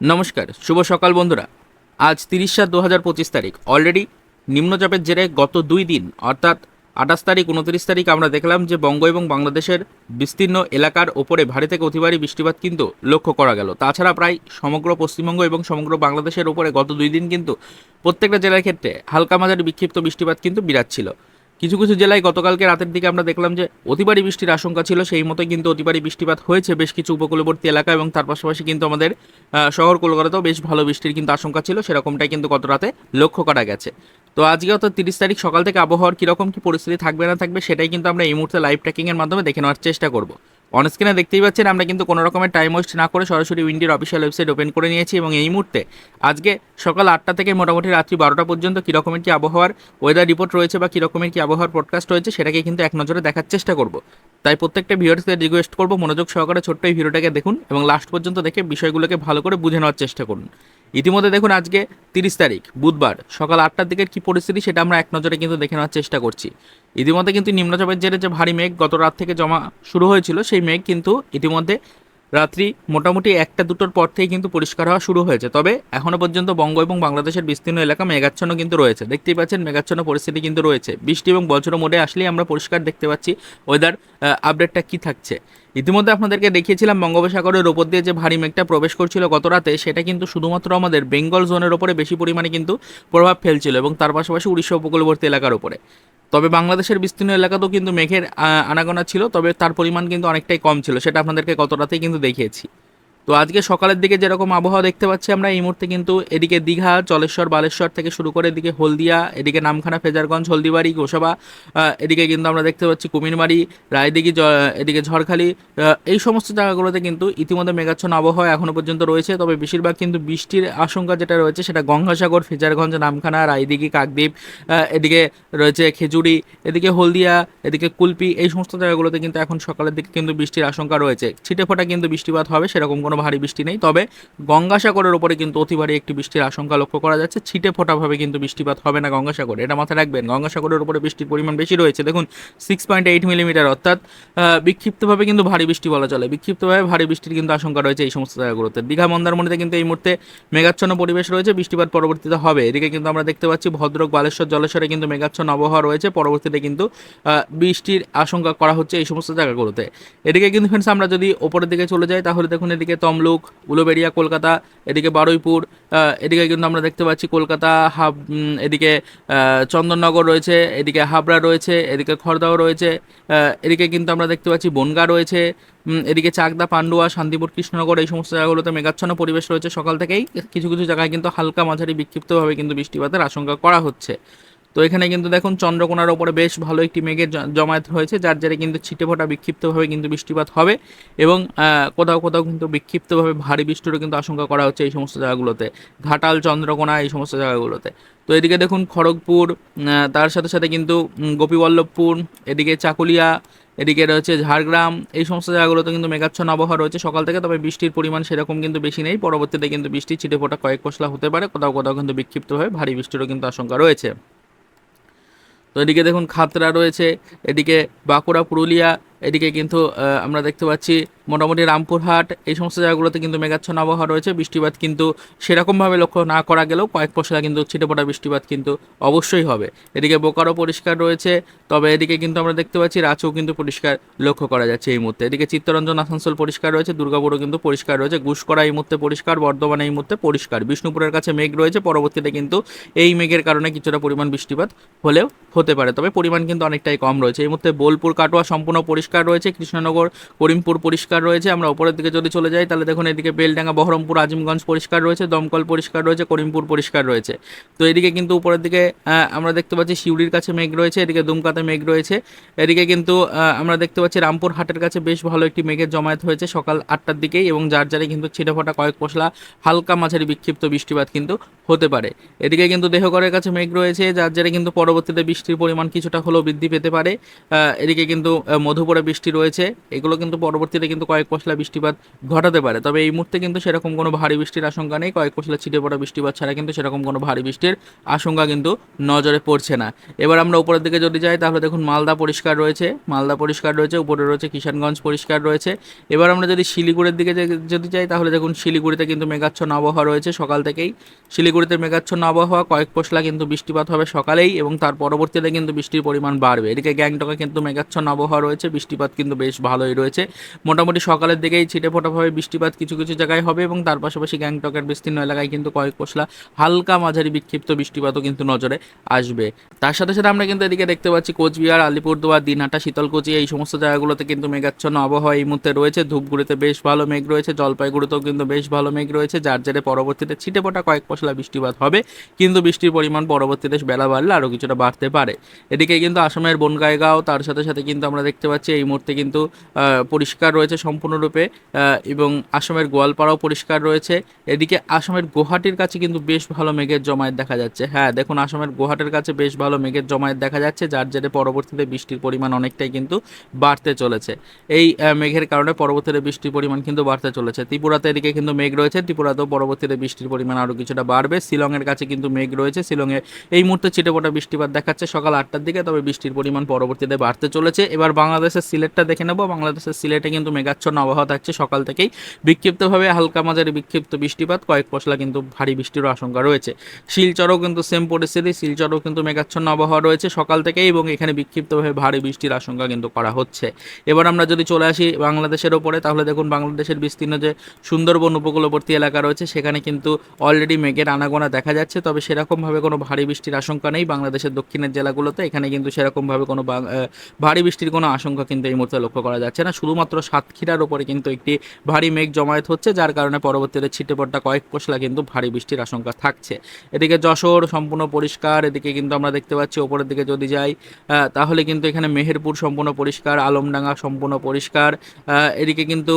নমস্কার, শুভ সকাল বন্ধুরা। আজ তিরিশ সাত দু হাজার পঁচিশ তারিখ। অলরেডি নিম্নচাপের জেরে গত দুই দিন, অর্থাৎ আঠাশ তারিখ, উনত্রিশ তারিখ আমরা দেখলাম যে বঙ্গ এবং বাংলাদেশের বিস্তীর্ণ এলাকার ওপরে ভারী থেকে অতি ভারী বৃষ্টিপাত কিন্তু লক্ষ্য করা গেল। তাছাড়া প্রায় সমগ্র পশ্চিমবঙ্গ এবং সমগ্র বাংলাদেশের ওপরে গত দুই দিন কিন্তু প্রত্যেকটা জেলার ক্ষেত্রে হালকা মাঝারি বিক্ষিপ্ত বৃষ্টিপাত কিন্তু বিরাট ছিল। কিছু কিছু জেলায় গতকালকে রাতের দিকে আমরা দেখলাম যে অতিবারী বৃষ্টির আশঙ্কা ছিল, সেই মতোই কিন্তু অতিবারী বৃষ্টিপাত হয়েছে বেশ কিছু উপকূলবর্তী এলাকা এবং তার পাশাপাশি কিন্তু আমাদের শহর কলকাতাতেও বেশ ভালো বৃষ্টির কিন্তু আশঙ্কা ছিল, সেরকমটাই কিন্তু গত রাতে লক্ষ্য করা গেছে। তো আজকে অর্থাৎ তিরিশ তারিখ সকাল থেকে আবহাওয়ার কীরকম কী পরিস্থিতি থাকবে না থাকবে সেটাই কিন্তু আমরা এই মুহূর্তে লাইভ ট্র্যাকিংয়ের মাধ্যমে দেখে নেওয়ার চেষ্টা করব। অনস্ক্রিনে দেখতেই পাচ্ছেন, আমরা কিন্তু কোনো রকমের টাইম ওয়েস্ট না করে সরাসরি উইন্ডির অফিসিয়াল ওয়েবসাইট ওপেন করে নিয়েছি এবং এই মুহূর্তে আজকে সকাল আটটা থেকে মোটামুটি রাত্রি বারোটা পর্যন্ত কীরকমের কী আবহাওয়ার ওয়েদার রিপোর্ট রয়েছে বা কীরকমের কী আবহাওয়ার পডকাস্ট রয়েছে সেটাকে কিন্তু এক নজরে দেখার চেষ্টা করব। তাই প্রত্যেকটা ভিডিওতে রিকোয়েস্ট করব, মনোযোগ সহকারে ছোট্ট এই ভিডিওটাকে দেখুন এবং লাস্ট পর্যন্ত দেখে বিষয়গুলোকে ভালো করে বুঝে নেওয়ার চেষ্টা করুন। ইতিমধ্যে দেখুন আজকে তিরিশ তারিখ, বুধবার, সকাল আটটার দিকের কী পরিস্থিতি সেটা আমরা এক নজরে কিন্তু দেখে নেওয়ার চেষ্টা করছি। ইতিমধ্যে কিন্তু নিম্নচাপের জেরে যে ভারী মেঘ গত রাত থেকে জমা শুরু হয়েছিল, সেই মেঘ কিন্তু ইতিমধ্যে রাত্রি মোটামুটি একটা দুটোর পর থেকে কিন্তু পরিষ্কার হওয়া শুরু হয়েছে। তবে এখনও পর্যন্ত বঙ্গ এবং বাংলাদেশের বিস্তীর্ণ এলাকা মেঘাচ্ছন্ন কিন্তু রয়েছে। দেখতেই পাচ্ছেন মেঘাচ্ছন্ন পরিস্থিতি কিন্তু রয়েছে। বৃষ্টি এবং বজ্র মোডে আসলেই আমরা পরিষ্কার দেখতে পাচ্ছি ওয়েদার আপডেটটা কী থাকছে। ইতিমধ্যে আপনাদেরকে দেখিয়েছিলাম বঙ্গোপসাগরের ওপর দিয়ে যে ভারী মেঘটা প্রবেশ করছিল গত রাতে, সেটা কিন্তু শুধুমাত্র আমাদের বেঙ্গল জোনের ওপরে বেশি পরিমাণে কিন্তু প্রভাব ফেলছিল এবং তার পাশাপাশি উড়িষ্যা উপকূলবর্তী এলাকার উপরে। তবে বাংলাদেশের বিস্তীর্ণ এলাকাতেও কিন্তু মেঘের আনাগোনা ছিল, তবে তার পরিমাণ কিন্তু অনেকটাই কম ছিল, সেটা আপনাদেরকে গত রাতেই কিন্তু দেখিয়েছি। তো আজকে সকালের দিকে যেরকম আবহাওয়া দেখতে পাচ্ছি আমরা, এই মুহূর্তে কিন্তু এদিকে দীঘা জলেশ্বর বালেশ্বর থেকে শুরু করে এদিকে হলদিয়া, এদিকে নামখানা, ফেজারগঞ্জ, হলদিবাড়ি, গোসাবা এদিকে কিন্তু আমরা দেখতে পাচ্ছি কুমিরমারি, রায়দিঘি এদিকে ঝড়খালি এই সমস্ত জায়গাগুলোতে কিন্তু ইতিমধ্যে মেঘাচ্ছন্ন আবহাওয়া এখনও পর্যন্ত রয়েছে। তবে বেশিরভাগ কিন্তু বৃষ্টির আশঙ্কা যেটা রয়েছে সেটা গঙ্গাসাগর, ফেজারগঞ্জ, নামখানা, রায়দিঘি, কাকদ্বীপ এদিকে রয়েছে খেজুরি, এদিকে হলদিয়া, এদিকে কুলপি, এই সমস্ত জায়গাগুলোতে কিন্তু এখন সকালের দিকে কিন্তু বৃষ্টির আশঙ্কা রয়েছে। ছিটে ফোটা কিন্তু বৃষ্টিপাত হবে, সেরকম কোনো ভারী বৃষ্টি নেই। তবে গঙ্গাসাগরের ওপরে কিন্তু অতি ভারী একটি বৃষ্টির আশঙ্কা লক্ষ্য করা যাচ্ছে। ছিটে ফোটাভাবে কিন্তু বৃষ্টিপাত হবে না গঙ্গাসাগরে। এটা মাথায় রাখবেন, গঙ্গাসাগরের উপরে বৃষ্টির পরিমাণ বেশি রয়েছে। দেখুন সিক্স পয়েন্ট এইট মিলিমিটার অর্থাৎ বিক্ষিপ্তভাবে কিন্তু ভারী বৃষ্টি বলা চলে। বিক্ষিপ্তভাবে ভারী বৃষ্টির কিন্তু আশঙ্কা রয়েছে এই সমস্ত জায়গাগুলোতে। দীঘা, মন্দারমণিতে কিন্তু এই মুহূর্তে মেঘাচ্ছন্ন পরিবেশ রয়েছে। বৃষ্টিপাত পরবর্তীতে হবে। এদিকে কিন্তু আমরা দেখতে পাচ্ছি ভদ্রক, বালেশ্বর, জলেশ্বরে কিন্তু মেঘাচ্ছন্ন আবহাওয়া রয়েছে। পরবর্তীতে কিন্তু বৃষ্টির আশঙ্কা করা হচ্ছে এই সমস্ত জায়গাগুলোতে। এদিকে কিন্তু ফ্রেন্ডস আমরা যদি ওপরের দিকে চলে যাই, তাহলে দেখুন এদিকে তমলুক, উলুবেড়িয়া, কলকাতা, এদিকে বারুইপুর এদিকে কিন্তু আমরা দেখতে পাচ্ছি কলকাতা, হাব এদিকে চন্দননগর রয়েছে, এদিকে হাবড়া রয়েছে, এদিকে খড়দাও রয়েছে এদিকে কিন্তু আমরা দেখতে পাচ্ছি বনগা রয়েছে এদিকে চাকদা, পান্ডুয়া, শান্তিপুর, কৃষ্ণনগর এই সমস্ত জায়গাগুলোতে মেঘাচ্ছন্ন পরিবেশ রয়েছে সকাল থেকেই। কিছু কিছু জায়গায় কিন্তু হালকা মাঝারি বিক্ষিপ্তভাবে কিন্তু বৃষ্টিপাতের আশঙ্কা করা হচ্ছে। তো এখানে কিন্তু দেখুন চন্দ্রকোনার ওপরে বেশ ভালো একটি মেঘের জমায়েত হয়েছে যার জেরে কিন্তু ছিটে ফোটা বিক্ষিপ্তভাবে কিন্তু বৃষ্টিপাত হবে এবং কোথাও কোথাও কিন্তু বিক্ষিপ্তভাবে ভারী বৃষ্টিরও কিন্তু আশঙ্কা করা হচ্ছে এই সমস্ত জায়গাগুলোতে। ঘাটাল, চন্দ্রকোনা, এই সমস্ত জায়গাগুলোতে। তো এদিকে দেখুন খড়গপুর তার সাথে সাথে কিন্তু গোপীবল্লভপুর, এদিকে চাকুলিয়া, এদিকে রয়েছে ঝাড়গ্রাম, এই সমস্ত জায়গাগুলোতে কিন্তু মেঘাচ্ছন্ন আবহাওয়া রয়েছে সকাল থেকে, তবে বৃষ্টির পরিমাণ সেরকম কিন্তু বেশি নেই। পরবর্তীতে কিন্তু বৃষ্টি ছিটে ফোটা কয়েক পশলা হতে পারে, কোথাও কোথাও কিন্তু বিক্ষিপ্তভাবে ভারী বৃষ্টিরও কিন্তু আশঙ্কা রয়েছে। তো এদিকে দেখুন খাতড়া রয়েছে এদিকে বাঁকুড়া পুরুলিয়া এদিকে কিন্তু আমরা দেখতে পাচ্ছি মোটামুটি রামপুরহাট, এই সমস্ত জায়গাগুলোতে কিন্তু মেঘাচ্ছন্ন আবহাওয়া রয়েছে। বৃষ্টিপাত কিন্তু সেরকমভাবে লক্ষ্য না করা গেলেও কয়েক পশলা কিন্তু ছিটেপোটা বৃষ্টিপাত কিন্তু অবশ্যই হবে। এদিকে বোকারও পরিষ্কার রয়েছে, তবে এদিকে কিন্তু আমরা দেখতে পাচ্ছি রাঁচিও কিন্তু পরিষ্কার লক্ষ্য করা যাচ্ছে এই মুহূর্তে। এদিকে চিত্তরঞ্জন আসানসোল পরিষ্কার রয়েছে, দুর্গাপুরও কিন্তু পরিষ্কার রয়েছে ঘুষকরা এই মুহূর্তে পরিষ্কার, বর্ধমান এই মুহূর্তে পরিষ্কার। বিষ্ণুপুরের কাছে মেঘ রয়েছে, পরবর্তীতে কিন্তু এই মেঘের কারণে কিছুটা পরিমাণ বৃষ্টিপাত হলেও হতে পারে, তবে পরিমাণ কিন্তু অনেকটাই কম রয়েছে। এই মুহূর্তে বোলপুর, কাটোয়া সম্পূর্ণ পরিষ্কার। রয়েছে, কৃষ্ণনগর, করিমপুর পরিষ্কার রয়েছে, আমরা উপরের দিকে যদি চলে যাই, তাহলে দেখুন এদিকে বেলডাঙ্গা, বহরমপুর, আজিমগঞ্জ পরিষ্কার রয়েছে, দমকল পরিষ্কার রয়েছে, করিমপুর পরিষ্কার রয়েছে। তো এদিকে কিন্তু উপরের দিকে আমরা দেখতে পাচ্ছি শিউড়ির কাছে মেঘ রয়েছে, এদিকে দুমকাতে মেঘ রয়েছে, এদিকে কিন্তু আমরা দেখতে পাচ্ছি রামপুর হাটের কাছে বেশ ভালো একটি মেঘের জমায়েত হয়েছে সকাল আটটার দিকেই এবং যার যারে কিন্তু ছিটেফোঁটা কয়েক পশলা হালকা মাঝারি বিক্ষিপ্ত বৃষ্টিপাত কিন্তু হতে পারে। এদিকে কিন্তু দেহগড়ের কাছে মেঘ রয়েছে, যার জেরে কিন্তু পরবর্তীতে বৃষ্টির পরিমাণ কিছুটা হলেও বৃদ্ধি পেতে পারে। এদিকে কিন্তু মধুপুরে পড়া বৃষ্টি রয়েছে, এগুলো কিন্তু পরবর্তীতে কিন্তু কয়েক পশলা বৃষ্টিপাত ঘটাতে পারে। তবে এই মুহূর্তে কিন্তু সেরকম কোনো ভারী বৃষ্টির আশঙ্কা নেই, কয়েক পশলা ছিটে পড়া বৃষ্টিপাত ছাড়া কিন্তু সেরকম কোনো ভারী বৃষ্টির আশঙ্কা কিন্তু নজরে পড়ছে না। এবার আমরা উপরের দিকে যদি যাই, তাহলে দেখুন মালদা পরিষ্কার রয়েছে, মালদা পরিষ্কার রয়েছে, উপরে রয়েছে কিষানগঞ্জ পরিষ্কার রয়েছে। এবার আমরা যদি শিলিগুড়ির দিকে যদি যাই, তাহলে দেখুন শিলিগুড়িতে কিন্তু মেঘাচ্ছন্ন আবহাওয়া রয়েছে সকাল থেকেই। শিলিগুড়িতে মেঘাচ্ছন্ন আবহাওয়া, কয়েক পশলা কিন্তু বৃষ্টিপাত হবে সকালেই এবং তার পরবর্তীতে কিন্তু বৃষ্টির পরিমাণ বাড়বে। এদিকে গ্যাংটকে কিন্তু মেঘাচ্ছন্ন আবহাওয়া রয়েছে বৃষ্টিপাত কিন্তু বেশ ভালোই রয়েছে। মোটামুটি সকালের দিকেই ছিটে ফোটাভাবে বৃষ্টিপাত কিছু কিছু জায়গায় হবে এবং তার পাশাপাশি গ্যাংটকের বিস্তীর্ণ এলাকায় কিন্তু কয়েক পশলা হালকা মাঝারি বিক্ষিপ্ত বৃষ্টিপাতও কিন্তু নজরে আসবে। তার সাথে সাথে আমরা কিন্তু এদিকে দেখতে পাচ্ছি কোচবিহার, আলিপুরদুয়ার, দিনহাটা, শীতলকুচি এই সমস্ত জায়গাগুলোতে কিন্তু মেঘাচ্ছন্ন আবহাওয়া এই মুহূর্তে রয়েছে। ধূপগুড়িতে বেশ ভালো মেঘ রয়েছে, জলপাইগুড়িতেও কিন্তু বেশ ভালো মেঘ রয়েছে, যার জেরে পরবর্তীতে ছিটে ফোটা কয়েক পশলা বৃষ্টিপাত হবে। কিন্তু বৃষ্টির পরিমাণ পরবর্তীতে বেলা বাড়লে আরও কিছুটা বাড়তে পারে। এদিকে কিন্তু আসামের বনগাইগাঁও, তার সাথে সাথে কিন্তু আমরা দেখতে পাচ্ছি এই মুহূর্তে কিন্তু পরিষ্কার রয়েছে সম্পূর্ণরূপে এবং আসামের গোয়ালপাড়াও পরিষ্কার রয়েছে। এদিকে আসামের গুয়াহাটির কাছে কিন্তু বেশ ভালো মেঘের জমায়েত দেখা যাচ্ছে। হ্যাঁ দেখুন আসামের গুয়াহাটির কাছে বেশ ভালো মেঘের জমায়েত দেখা যাচ্ছে, যার জেরে পরবর্তীতে বৃষ্টির পরিমাণ অনেকটাই কিন্তু বাড়তে চলেছে। এই মেঘের কারণে পরবর্তীতে বৃষ্টির পরিমাণ কিন্তু বাড়তে চলেছে। ত্রিপুরাতে এদিকে কিন্তু মেঘ রয়েছে, ত্রিপুরাতেও পরবর্তীতে বৃষ্টির পরিমাণ আরও কিছুটা বাড়বে। শিলংয়ের কাছে কিন্তু মেঘ রয়েছে, শিলংয়ে এই মুহূর্তে ছিটেফোঁটা বৃষ্টিপাত দেখাচ্ছে সকাল আটটার দিকে, তবে বৃষ্টির পরিমাণ পরবর্তীতে বাড়তে চলেছে। এবার বাংলাদেশের সিলেটটা দেখে নেব। বাংলাদেশের সিলেটে কিন্তু মেঘাচ্ছন্ন আবহাওয়া থাকছে সকাল থেকেই। বিক্ষিপ্তভাবে হালকা মাঝারি বিক্ষিপ্ত বৃষ্টিপাত। কয়েক পশলা কিন্তু ভারী বৃষ্টিরও আশঙ্কা রয়েছে। শিলচরও কিন্তু সেম পরিস্থিতি। শিলচরও কিন্তু মেঘাচ্ছন্ন আবহাওয়া রয়েছে সকাল থেকেই এবং এখানে বিক্ষিপ্তভাবে ভারী বৃষ্টির আশঙ্কা কিন্তু করা হচ্ছে। এবার আমরা যদি চলে আসি বাংলাদেশের ওপরে, তাহলে দেখুন বাংলাদেশের বিস্তীর্ণ যে সুন্দরবন উপকূলবর্তী এলাকা রয়েছে, সেখানে কিন্তু অলরেডি মেঘের আনাগোনা দেখা যাচ্ছে। তবে সেরকমভাবে কোনো ভারী বৃষ্টির আশঙ্কা নেই। বাংলাদেশের দক্ষিণের জেলাগুলোতে এখানে কিন্তু সেরকমভাবে কোনো ভারী বৃষ্টির কোনো আশঙ্কা কিন্তু এই মুহূর্তে লক্ষ্য করা যাচ্ছে না। শুধুমাত্র সাতক্ষীরার ওপরে কিন্তু একটি ভারী মেঘ জমায়েত হচ্ছে যার কারণে পরবর্তীতে ছিটেপড়টা কয়েক পশলা কিন্তু ভারী বৃষ্টির আশঙ্কা থাকছে। এদিকে যশোর সম্পূর্ণ পরিষ্কার এদিকে কিন্তু আমরা দেখতে পাচ্ছি ওপরের দিকে যদি যাই তাহলে কিন্তু এখানে মেহেরপুর সম্পূর্ণ পরিষ্কার আলমডাঙ্গা সম্পূর্ণ পরিষ্কার। এদিকে কিন্তু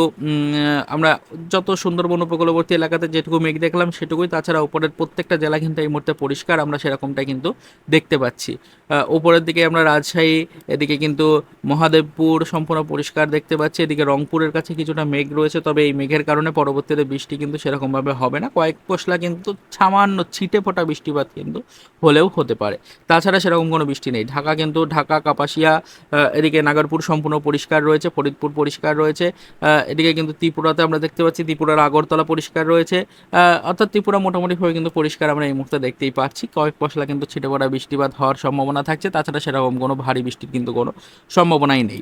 আমরা যত সুন্দরবন উপকূলবর্তী এলাকাতে যেটুকু মেঘ দেখলাম সেটুকুই। তাছাড়া উপরের প্রত্যেকটা জেলা কিন্তু এই মুহূর্তে পরিষ্কার আমরা সেরকমটাই কিন্তু দেখতে পাচ্ছি। আহ, উপরের দিকে আমরা রাজশাহী এদিকে কিন্তু মহাদেবপুর সম্পূর্ণ পরিষ্কার দেখতে পাচ্ছি। এদিকে রংপুরের কাছে কিছুটা মেঘ রয়েছে, তবে এই মেঘের কারণে পরবর্তীতে বৃষ্টি কিন্তু সেরকমভাবে হবে না। কয়েক পশলা কিন্তু সামান্য ছিটে ফোটা বৃষ্টিপাত কিন্তু হলেও হতে পারে। তাছাড়া সেরকম কোনো বৃষ্টি নেই। ঢাকা কিন্তু ঢাকা, কাপাসিয়া এদিকে নাগরপুর সম্পূর্ণ পরিষ্কার রয়েছে, ফরিদপুর পরিষ্কার রয়েছে। এদিকে কিন্তু ত্রিপুরাতে আমরা দেখতে পাচ্ছি ত্রিপুরার আগরতলা পরিষ্কার রয়েছে। অর্থাৎ ত্রিপুরা মোটামুটিভাবে কিন্তু পরিষ্কার আমরা এই মুহূর্তে দেখতেই পাচ্ছি। কয়েক পশলা কিন্তু ছিটে পড়া বৃষ্টিপাত হওয়ার সম্ভাবনা থাকছে। তাছাড়া সেরকম কোনো ভারী বৃষ্টির কিন্তু কোনো সম্ভাবনাই নেই।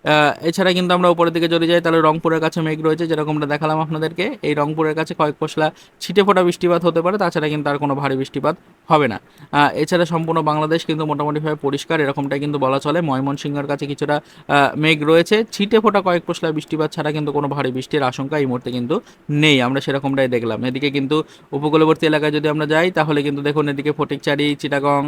এছাড়া কিন্তু আমরা উপরের দিকে যদি যাই, তাহলে রংপুরের কাছে মেঘ রয়েছে, যেরকমটা দেখালাম আপনাদেরকে। এই রংপুরের কাছে কয়েক পশলা ছিটে ফোটা বৃষ্টিপাত হতে পারে, তাছাড়া কিন্তু আর কোনো ভারী বৃষ্টিপাত হবে না। এছাড়া সম্পূর্ণ বাংলাদেশ কিন্তু মোটামুটিভাবে পরিষ্কার, এরকমটাই কিন্তু বলা চলে। ময়মনসিংহের কাছে কিছুটা মেঘ রয়েছে। ছিটে ফোটা কয়েক পশলা বৃষ্টিপাত ছাড়া কিন্তু কোনো ভারী বৃষ্টির আশঙ্কা এই মুহূর্তে কিন্তু নেই, আমরা সেরকমটাই দেখলাম। এদিকে কিন্তু উপকূলবর্তী এলাকায় যদি আমরা যাই, তাহলে কিন্তু দেখুন এদিকে ফটিকচারি, চিটাগং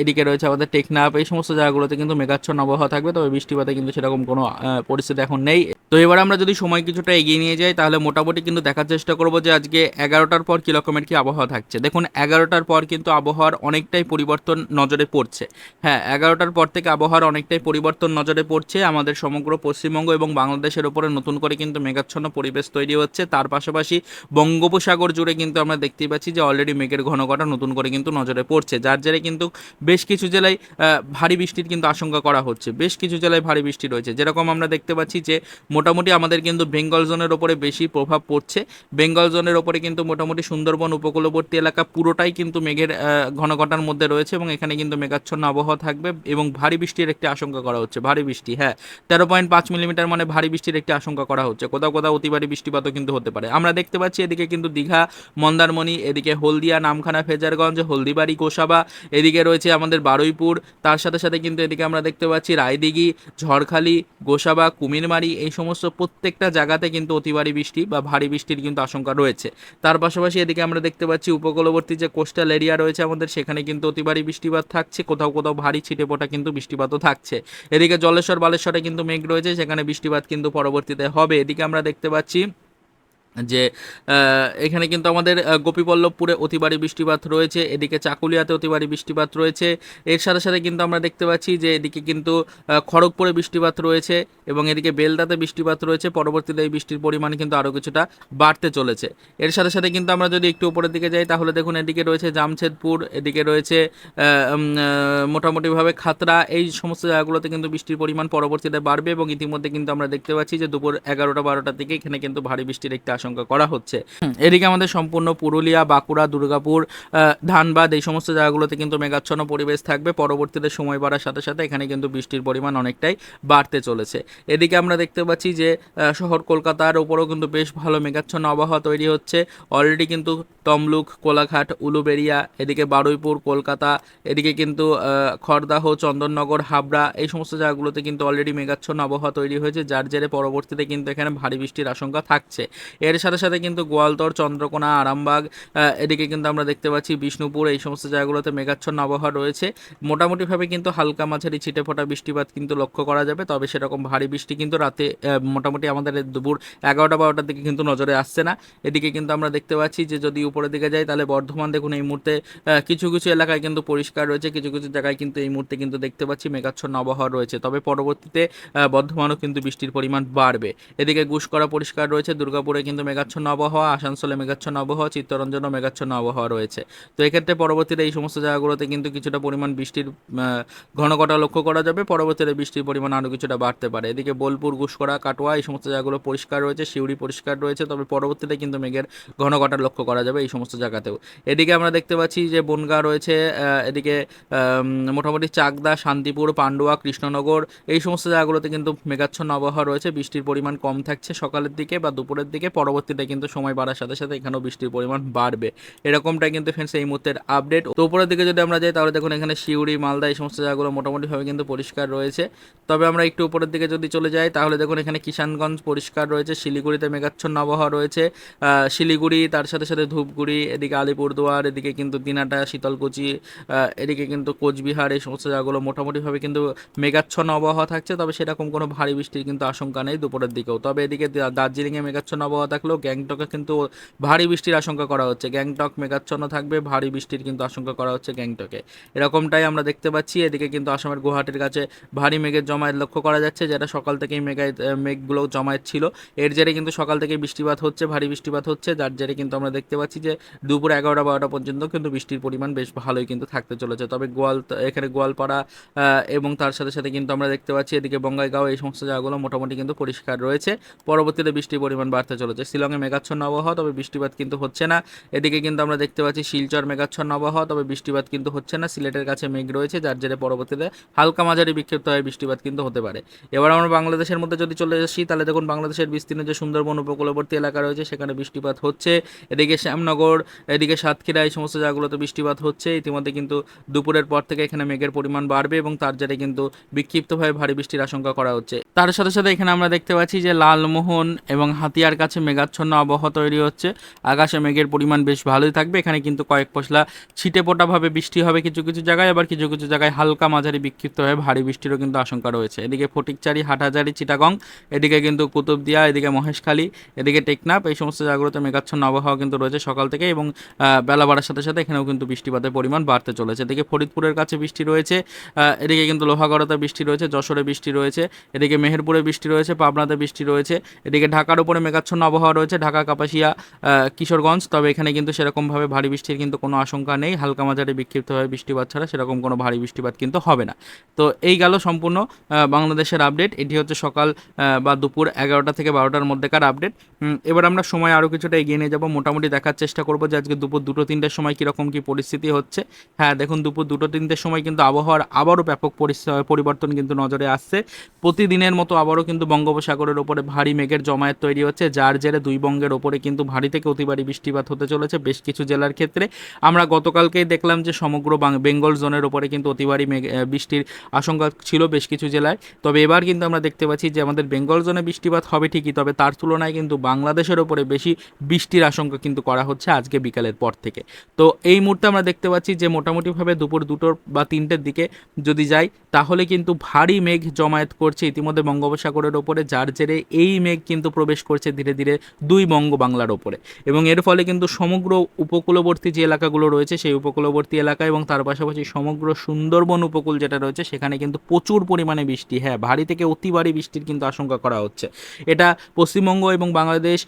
এদিকে রয়েছে আমাদের টেকনাফ, এই সমস্ত জায়গাগুলোতে কিন্তু মেঘাচ্ছন্ন আবহাওয়া থাকবে, তবে বৃষ্টিপাতে কিন্তু সেরকম কোনো পরিস্থিতি এখন নেই। তো এবার আমরা যদি সময় কিছুটা এগিয়ে নিয়ে যাই, তাহলে মোটামুটি কিন্তু দেখার চেষ্টা করব যে আজকে এগারোটার পর কী রকমের কি আবহাওয়া থাকছে। দেখুন, এগারোটার পর কিন্তু আবহাওয়ার অনেকটাই পরিবর্তন নজরে পড়ছে। হ্যাঁ এগারোটার পর থেকে আবহাওয়ার অনেকটাই পরিবর্তন নজরে পড়ছে। আমাদের সমগ্র পশ্চিমবঙ্গ এবং বাংলাদেশের ওপরে নতুন করে কিন্তু মেঘাচ্ছন্ন পরিবেশ তৈরি হচ্ছে। তার পাশাপাশি বঙ্গোপসাগর জুড়ে কিন্তু আমরা দেখতেই পাচ্ছি যে অলরেডি মেঘের ঘনঘটা নতুন করে কিন্তু নজরে পড়ছে। যার জেরে কিন্তু বেশ কিছু জেলায় ভারী বৃষ্টির কিন্তু আশঙ্কা করা হচ্ছে। বেশ কিছু জেলায় ভারী বৃষ্টি রয়েছে। যেরকম আমরা দেখতে পাচ্ছি যে মোটামুটি আমাদের কিন্তু বেঙ্গল জোনের ওপরে বেশি প্রভাব পড়ছে। বেঙ্গল জোনের ওপরে কিন্তু মোটামুটি সুন্দরবন উপকূলবর্তী এলাকা পুরোটাই কিন্তু মেঘের ঘনঘটার মধ্যে রয়েছে এবং এখানে কিন্তু মেঘাচ্ছন্ন আবহাওয়া থাকবে এবং ভারী বৃষ্টির একটি আশঙ্কা করা হচ্ছে। ভারী বৃষ্টি হ্যাঁ। তেরো পয়েন্ট পাঁচ মিলিমিটার মানে ভারী বৃষ্টির একটি আশঙ্কা করা হচ্ছে। কোথাও কোথাও অতি ভারী বৃষ্টিপাতও কিন্তু হতে পারে। আমরা দেখতে পাচ্ছি এদিকে কিন্তু দীঘা, মন্দারমণি, এদিকে হলদিয়া, নামখানা, ফেজারগঞ্জ, হলদিবাড়ি, গোসাবা, এদিকে রয়েছে আমাদের বারুইপুর। তার সাথে সাথে কিন্তু এদিকে আমরা দেখতে পাচ্ছি রায়দিঘি, ঝড়খালি গোসাবা, কুমিরমারি এই সমস্ত প্রত্যেকটা জায়গাতে কিন্তু অতি ভারী বৃষ্টি বা ভারী বৃষ্টির কিন্তু আশঙ্কা রয়েছে। তার পাশাপাশি এদিকে আমরা দেখতে পাচ্ছি উপকূলবর্তী যে কোস্টাল এরিয়া রয়েছে আমাদের, সেখানে কিন্তু অতি ভারী বৃষ্টিপাত থাকছে। কোথাও কোথাও ভারী ছিটে পোটা কিন্তু বৃষ্টিপাতও থাকছে। এদিকে জলেশ্বর বালেশ্বরে কিন্তু মেঘ রয়েছে, সেখানে বৃষ্টিপাত কিন্তু পরবর্তীতে হবে। এদিকে আমরা দেখতে পাচ্ছি যে এখানে কিন্তু আমাদের গোপীবল্লভপুরে অতিবারী বৃষ্টিপাত রয়েছে, এদিকে চাকুলিয়াতে অতিবারী বৃষ্টিপাত রয়েছে। এর সাথে সাথে কিন্তু আমরা দেখতে পাচ্ছি যে, এদিকে কিন্তু খড়গপুরে বৃষ্টিপাত রয়েছে এবং এদিকে বেলদাতে বৃষ্টিপাত রয়েছে। পরবর্তীতে এই বৃষ্টির পরিমাণ কিন্তু আরও কিছুটা বাড়তে চলেছে। এর সাথে সাথে কিন্তু আমরা যদি একটু উপরের দিকে যাই, তাহলে দেখুন এদিকে রয়েছে জামছেদপুর, এদিকে রয়েছে মোটামুটিভাবে খাতড়া। এই সমস্ত জায়গাগুলোতে কিন্তু বৃষ্টির পরিমাণ পরবর্তীতে বাড়বে এবং ইতিমধ্যে কিন্তু আমরা দেখতে পাচ্ছি যে, দুপুর এগারোটা বারোটার দিকে এখানে কিন্তু ভারী বৃষ্টির একটি আশঙ্কা করা হচ্ছে। এদিকে আমাদের সম্পূর্ণ পুরুলিয়া, বাঁকুড়া, দুর্গাপুর ধানবাদ এই সমস্ত জায়গাগুলোতে কিন্তু মেঘাচ্ছন্ন পরিবেশ থাকবে। পরবর্তীতে সময় বাড়ার সাথে সাথে এখানে কিন্তু বৃষ্টির পরিমাণ অনেকটাই বাড়তে চলেছে। এদিকে আমরা দেখতে পাচ্ছি যে শহর কলকাতার উপরেও কিন্তু বেশ ভালো মেঘাচ্ছন্ন আবহাওয়া তৈরি হচ্ছে। অলরেডি কিন্তু তমলুক, কোলাঘাট, উলুবেড়িয়া, এদিকে বারুইপুর, কলকাতা, এদিকে কিন্তু খড়দাহ, চন্দননগর, হাবড়া এই সমস্ত জায়গাগুলোতে কিন্তু অলরেডি মেঘাচ্ছন্ন আবহাওয়া তৈরি হয়েছে। যার জেরে পরবর্তীতে কিন্তু এখানে ভারী বৃষ্টির আশঙ্কা থাকছে। এর সাথে সাথে কিন্তু গোয়ালতর, চন্দ্রকোনা, আরামবাগ এদিকে কিন্তু আমরা দেখতে পাচ্ছি বিষ্ণুপুর, এই সমস্ত জায়গাগুলোতে মেঘাচ্ছন্ন আবহাওয়া রয়েছে। মোটামুটিভাবে কিন্তু হালকা মাঝারি ছিটে ফোটা বৃষ্টিপাত কিন্তু লক্ষ্য করা যাবে, তবে সেরকম ভারী বৃষ্টি কিন্তু রাতে মোটামুটি আমাদের দুপুর এগারোটা বারোটার দিকে কিন্তু নজরে আসছে না। এদিকে কিন্তু আমরা দেখতে পাচ্ছি যে যদি উপরের দিকে যাই, তাহলে বর্ধমান দেখুন এই মুহূর্তে কিছু কিছু এলাকায় কিন্তু পরিষ্কার রয়েছে, কিছু কিছু জায়গায় কিন্তু এই মুহূর্তে কিন্তু দেখতে পাচ্ছি মেঘাচ্ছন্ন আবহাওয়া রয়েছে। তবে পরবর্তীতে বর্ধমানও কিন্তু বৃষ্টির পরিমাণ বাড়বে। এদিকে গুসকরা পরিষ্কার রয়েছে, দুর্গাপুরে কিন্তু মেঘাচ্ছন্ন আবহাওয়া, আসানসোলে মেঘাচ্ছন্ন আবহাওয়া চিত্তরঞ্জনও মেঘাচ্ছন্ন আবহাওয়া রয়েছে। তো এক্ষেত্রে পরবর্তীতে এই সমস্ত জায়গাগুলোতে কিন্তু কিছুটা পরিমাণ বৃষ্টির ঘনঘটা লক্ষ্য করা যাবে। পরবর্তীতে বৃষ্টির পরিমাণ আরও কিছুটা বাড়তে পারে। এদিকে বোলপুর গুসকরা কাটোয়া এই সমস্ত জায়গাগুলো পরিষ্কার রয়েছে শিউড়ি পরিষ্কার রয়েছে, তবে পরবর্তীতে কিন্তু মেঘের ঘনঘটা লক্ষ্য করা যাবে এই সমস্ত জায়গাতেও। এদিকে আমরা দেখতে পাচ্ছি যে বনগা রয়েছে এদিকে মোটামুটি চাকদা, শান্তিপুর, পান্ডুয়া, কৃষ্ণনগর এই সমস্ত জায়গাগুলোতে কিন্তু মেঘাচ্ছন্ন আবহাওয়া রয়েছে। বৃষ্টির পরিমাণ কম থাকছে সকালের দিকে বা দুপুরের দিকে। পরবর্তীতে কিন্তু সময় বাড়ার সাথে সাথে এখানেও বৃষ্টির পরিমাণ বাড়বে। এরকমটাই কিন্তু ফ্রেন্ডস এই মুহূর্তের আপডেট তো উপরের দিকে যদি আমরা যাই, তাহলে দেখুন এখানে শিউড়ি মালদা এই সমস্ত জায়গাগুলো মোটামুটিভাবে কিন্তু পরিষ্কার রয়েছে। তবে আমরা একটু উপরের দিকে যদি চলে যাই, তাহলে দেখুন এখানে কিষানগঞ্জ পরিষ্কার রয়েছে, শিলিগুড়িতে মেঘাচ্ছন্ন আবহাওয়া রয়েছে। শিলিগুড়ি, তার সাথে সাথে ধূপগুড়ি, এদিকে আলিপুরদুয়ার, এদিকে কিন্তু দিনাটা, শীতলকুচি এদিকে কিন্তু কোচবিহার এই সমস্ত জায়গাগুলো মোটামুটিভাবে কিন্তু মেঘাচ্ছন্ন আবহাওয়া থাকছে। তবে সেরকম কোনো ভারী বৃষ্টির কিন্তু আশঙ্কা নেই দুপুরের দিকেও। তবে এদিকে দার্জিলিংয়ে মেঘাচ্ছন্ন আবহাওয়া থাকলেও গ্যাংটকে কিন্তু ভারী বৃষ্টির আশঙ্কা করা হচ্ছে। গ্যাংটক মেঘাচ্ছন্ন থাকবে, ভারী বৃষ্টির কিন্তু আশঙ্কা করা হচ্ছে গ্যাংটকে। এরকমটাই আমরা দেখতে পাচ্ছি। এদিকে কিন্তু আসামের গুয়াহাটির কাছে ভারী মেঘের জমায়েত লক্ষ্য করা যাচ্ছে, যেটা সকাল থেকেই মেঘায় মেঘগুলো জমায়েত ছিল। এর জেরে কিন্তু সকাল থেকেই বৃষ্টিপাত হচ্ছে, ভারী বৃষ্টিপাত হচ্ছে, যার জেরে কিন্তু আমরা দেখতে পাচ্ছি যে দুপুর এগারোটা বারোটা পর্যন্ত কিন্তু বৃষ্টির পরিমাণ বেশ ভালোই কিন্তু থাকতে চলেছে। তবে গোয়াল, এখানে গোয়ালপাড়া এবং তার সাথে সাথে কিন্তু আমরা দেখতে পাচ্ছি এদিকে বঙ্গাইগাঁও, এই সমস্ত জায়গাগুলো মোটামুটি কিন্তু পরিষ্কার রয়েছে। পরবর্তীতে বৃষ্টির পরিমাণ বাড়তে চলেছে। শিলংয়ে মেঘাচ্ছন্ন আবহাওয়া, তবে বৃষ্টিপাত কিন্তু হচ্ছে না। এদিকে কিন্তু আমরা দেখতে পাচ্ছি শিলচর মেঘাচ্ছন্ন আবহাওয়া, তবে বৃষ্টিপাত কিন্তু হচ্ছে না। সিলেটের কাছে মেঘ রয়েছে, যার জেরে পরবর্তীতে হালকা মাঝারি বিক্ষিপ্ত হয়ে বৃষ্টিপাত কিন্তু হতে পারে। এবার আমরা বাংলাদেশের মধ্যে যদি চলে আসি, তাহলে দেখুন বাংলাদেশের বিস্তীর্ণ যে সুন্দরবন উপকূলবর্তী এলাকা রয়েছে, সেখানে বৃষ্টিপাত হচ্ছে। এদিকে শ্যামনগর, এদিকে সাতক্ষীরা, এই সমস্ত জায়গাগুলোতে বৃষ্টিপাত হচ্ছে। ইতিমধ্যে কিন্তু দুপুরের পর থেকে এখানে মেঘের পরিমাণ বাড়বে এবং তার জেরে কিন্তু বিক্ষিপ্তভাবে ভারী বৃষ্টির আশঙ্কা করা হচ্ছে। তার সাথে সাথে এখানে আমরা দেখতে পাচ্ছি যে লালমোহন এবং হাতিয়ার কাছে মেঘাচ্ছন্ন আবহাওয়া তৈরি হচ্ছে। আকাশে মেঘের পরিমাণ বেশ ভালোই থাকবে। এখানে কিন্তু কয়েক পশলা ছিটে পোটাভাবে বৃষ্টি হবে কিছু কিছু জায়গায়। আবার কিছু কিছু জায়গায় হালকা মাঝারি বিক্ষিপ্ত হয়ে ভারী বৃষ্টিরও কিন্তু আশঙ্কা রয়েছে। এদিকে ফটিকচারি, হাটহাজারি, চিটাগং, এদিকে কিন্তু কুতুবদিয়া, এদিকে মহেশখালী, এদিকে টেকনাপ এই সমস্ত জায়গাগুলোতে মেঘাচ্ছন্ন আবহাওয়া কিন্তু রয়েছে সকাল থেকে এবং বেলা বাড়ার সাথে সাথে এখানেও কিন্তু বৃষ্টিপাতের পরিমাণ বাড়তে চলেছে। এদিকে ফরিদপুরের কাছে বৃষ্টি রয়েছে এদিকে কিন্তু লোহাগড়াতে বৃষ্টি রয়েছে, যশোরে বৃষ্টি রয়েছে, এদিকে মেহেরপুরে বৃষ্টি রয়েছে, পাবনাতে বৃষ্টি রয়েছে, এদিকে ঢাকার উপরে মেঘাচ্ছন্ন আবহাওয়া রয়েছে ঢাকা, কাপাসিয়া কিশোরগঞ্জ। তবে এখানে কিন্তু সেরকমভাবে ভারী বৃষ্টির কিন্তু কোনো আশঙ্কা নেই। হালকা মাঝারি বিক্ষিপ্তভাবে বৃষ্টিপাত ছাড়া সেরকম কোনো ভারী বৃষ্টিপাত কিন্তু হবে না। তো এই গেল সম্পূর্ণ বাংলাদেশের আপডেট। এটি হচ্ছে সকাল বা দুপুর এগারোটা থেকে বারোটার মধ্যেকার আপডেট। এবার আমরা সময় আরও কিছুটা এগিয়ে নিয়ে যাব। মোটামুটি দেখার চেষ্টা করব যে আজকে দুপুর দুটো তিনটের সময় কীরকম কী পরিস্থিতি হচ্ছে। হ্যাঁ দেখুন, দুপুর দুটো তিনটের সময় কিন্তু আবহাওয়ার আবারও ব্যাপক পরিবর্তন কিন্তু নজরে আসছে। প্রতিদিনের মতো আবারও কিন্তু বঙ্গোপসাগরের ওপরে ভারী মেঘের জমায়েত তৈরি হচ্ছে, যার জেরে দুই বঙ্গের ওপরে কিন্তু ভারী থেকে অতি ভারী বৃষ্টিপাত হতে চলেছে বেশ কিছু জেলার ক্ষেত্রে। আমরা গতকালকেই দেখলাম যে সমগ্র বেঙ্গল জোনের ওপরে কিন্তু অতি ভারী বৃষ্টির আশঙ্কা ছিল বেশ কিছু জেলায়। তবে এবার কিন্তু আমরা দেখতে পাচ্ছি যে আমাদের বেঙ্গল জোনে বৃষ্টিপাত হবে ঠিকই, তবে তার তুলনায় কিন্তু বাংলাদেশের ওপরে বেশি বৃষ্টির আশঙ্কা কিন্তু করা হচ্ছে আজকে বিকালের পর থেকে। তো এই মুহূর্তে আমরা দেখতে পাচ্ছি যে মোটামুটিভাবে দুপুর দুটোর বা তিনটের দিকে যদি যাই, তাহলে কিন্তু ভারী মেঘ জমায়েত করছে ইতিমধ্যে বঙ্গোপসাগরের ওপরে, যার জেরে এই মেঘ কিন্তু প্রবেশ করছে ধীরে ধীরে দুই বঙ্গ বাংলার ওপরে। এবং এর ফলে কিন্তু সমগ্র উপকূলবর্তী যে এলাকাগুলো রয়েছে, সেই উপকূলবর্তী এলাকা এবং তার পাশাপাশি সমগ্র সুন্দরবন উপকূল যেটা রয়েছে, সেখানে কিন্তু প্রচুর পরিমাণে বৃষ্টি। হ্যাঁ ভারী থেকে অতি ভারী বৃষ্টির কিন্তু আশঙ্কা করা হচ্ছে। এটা পশ্চিমবঙ্গ এবং বাংলাদেশ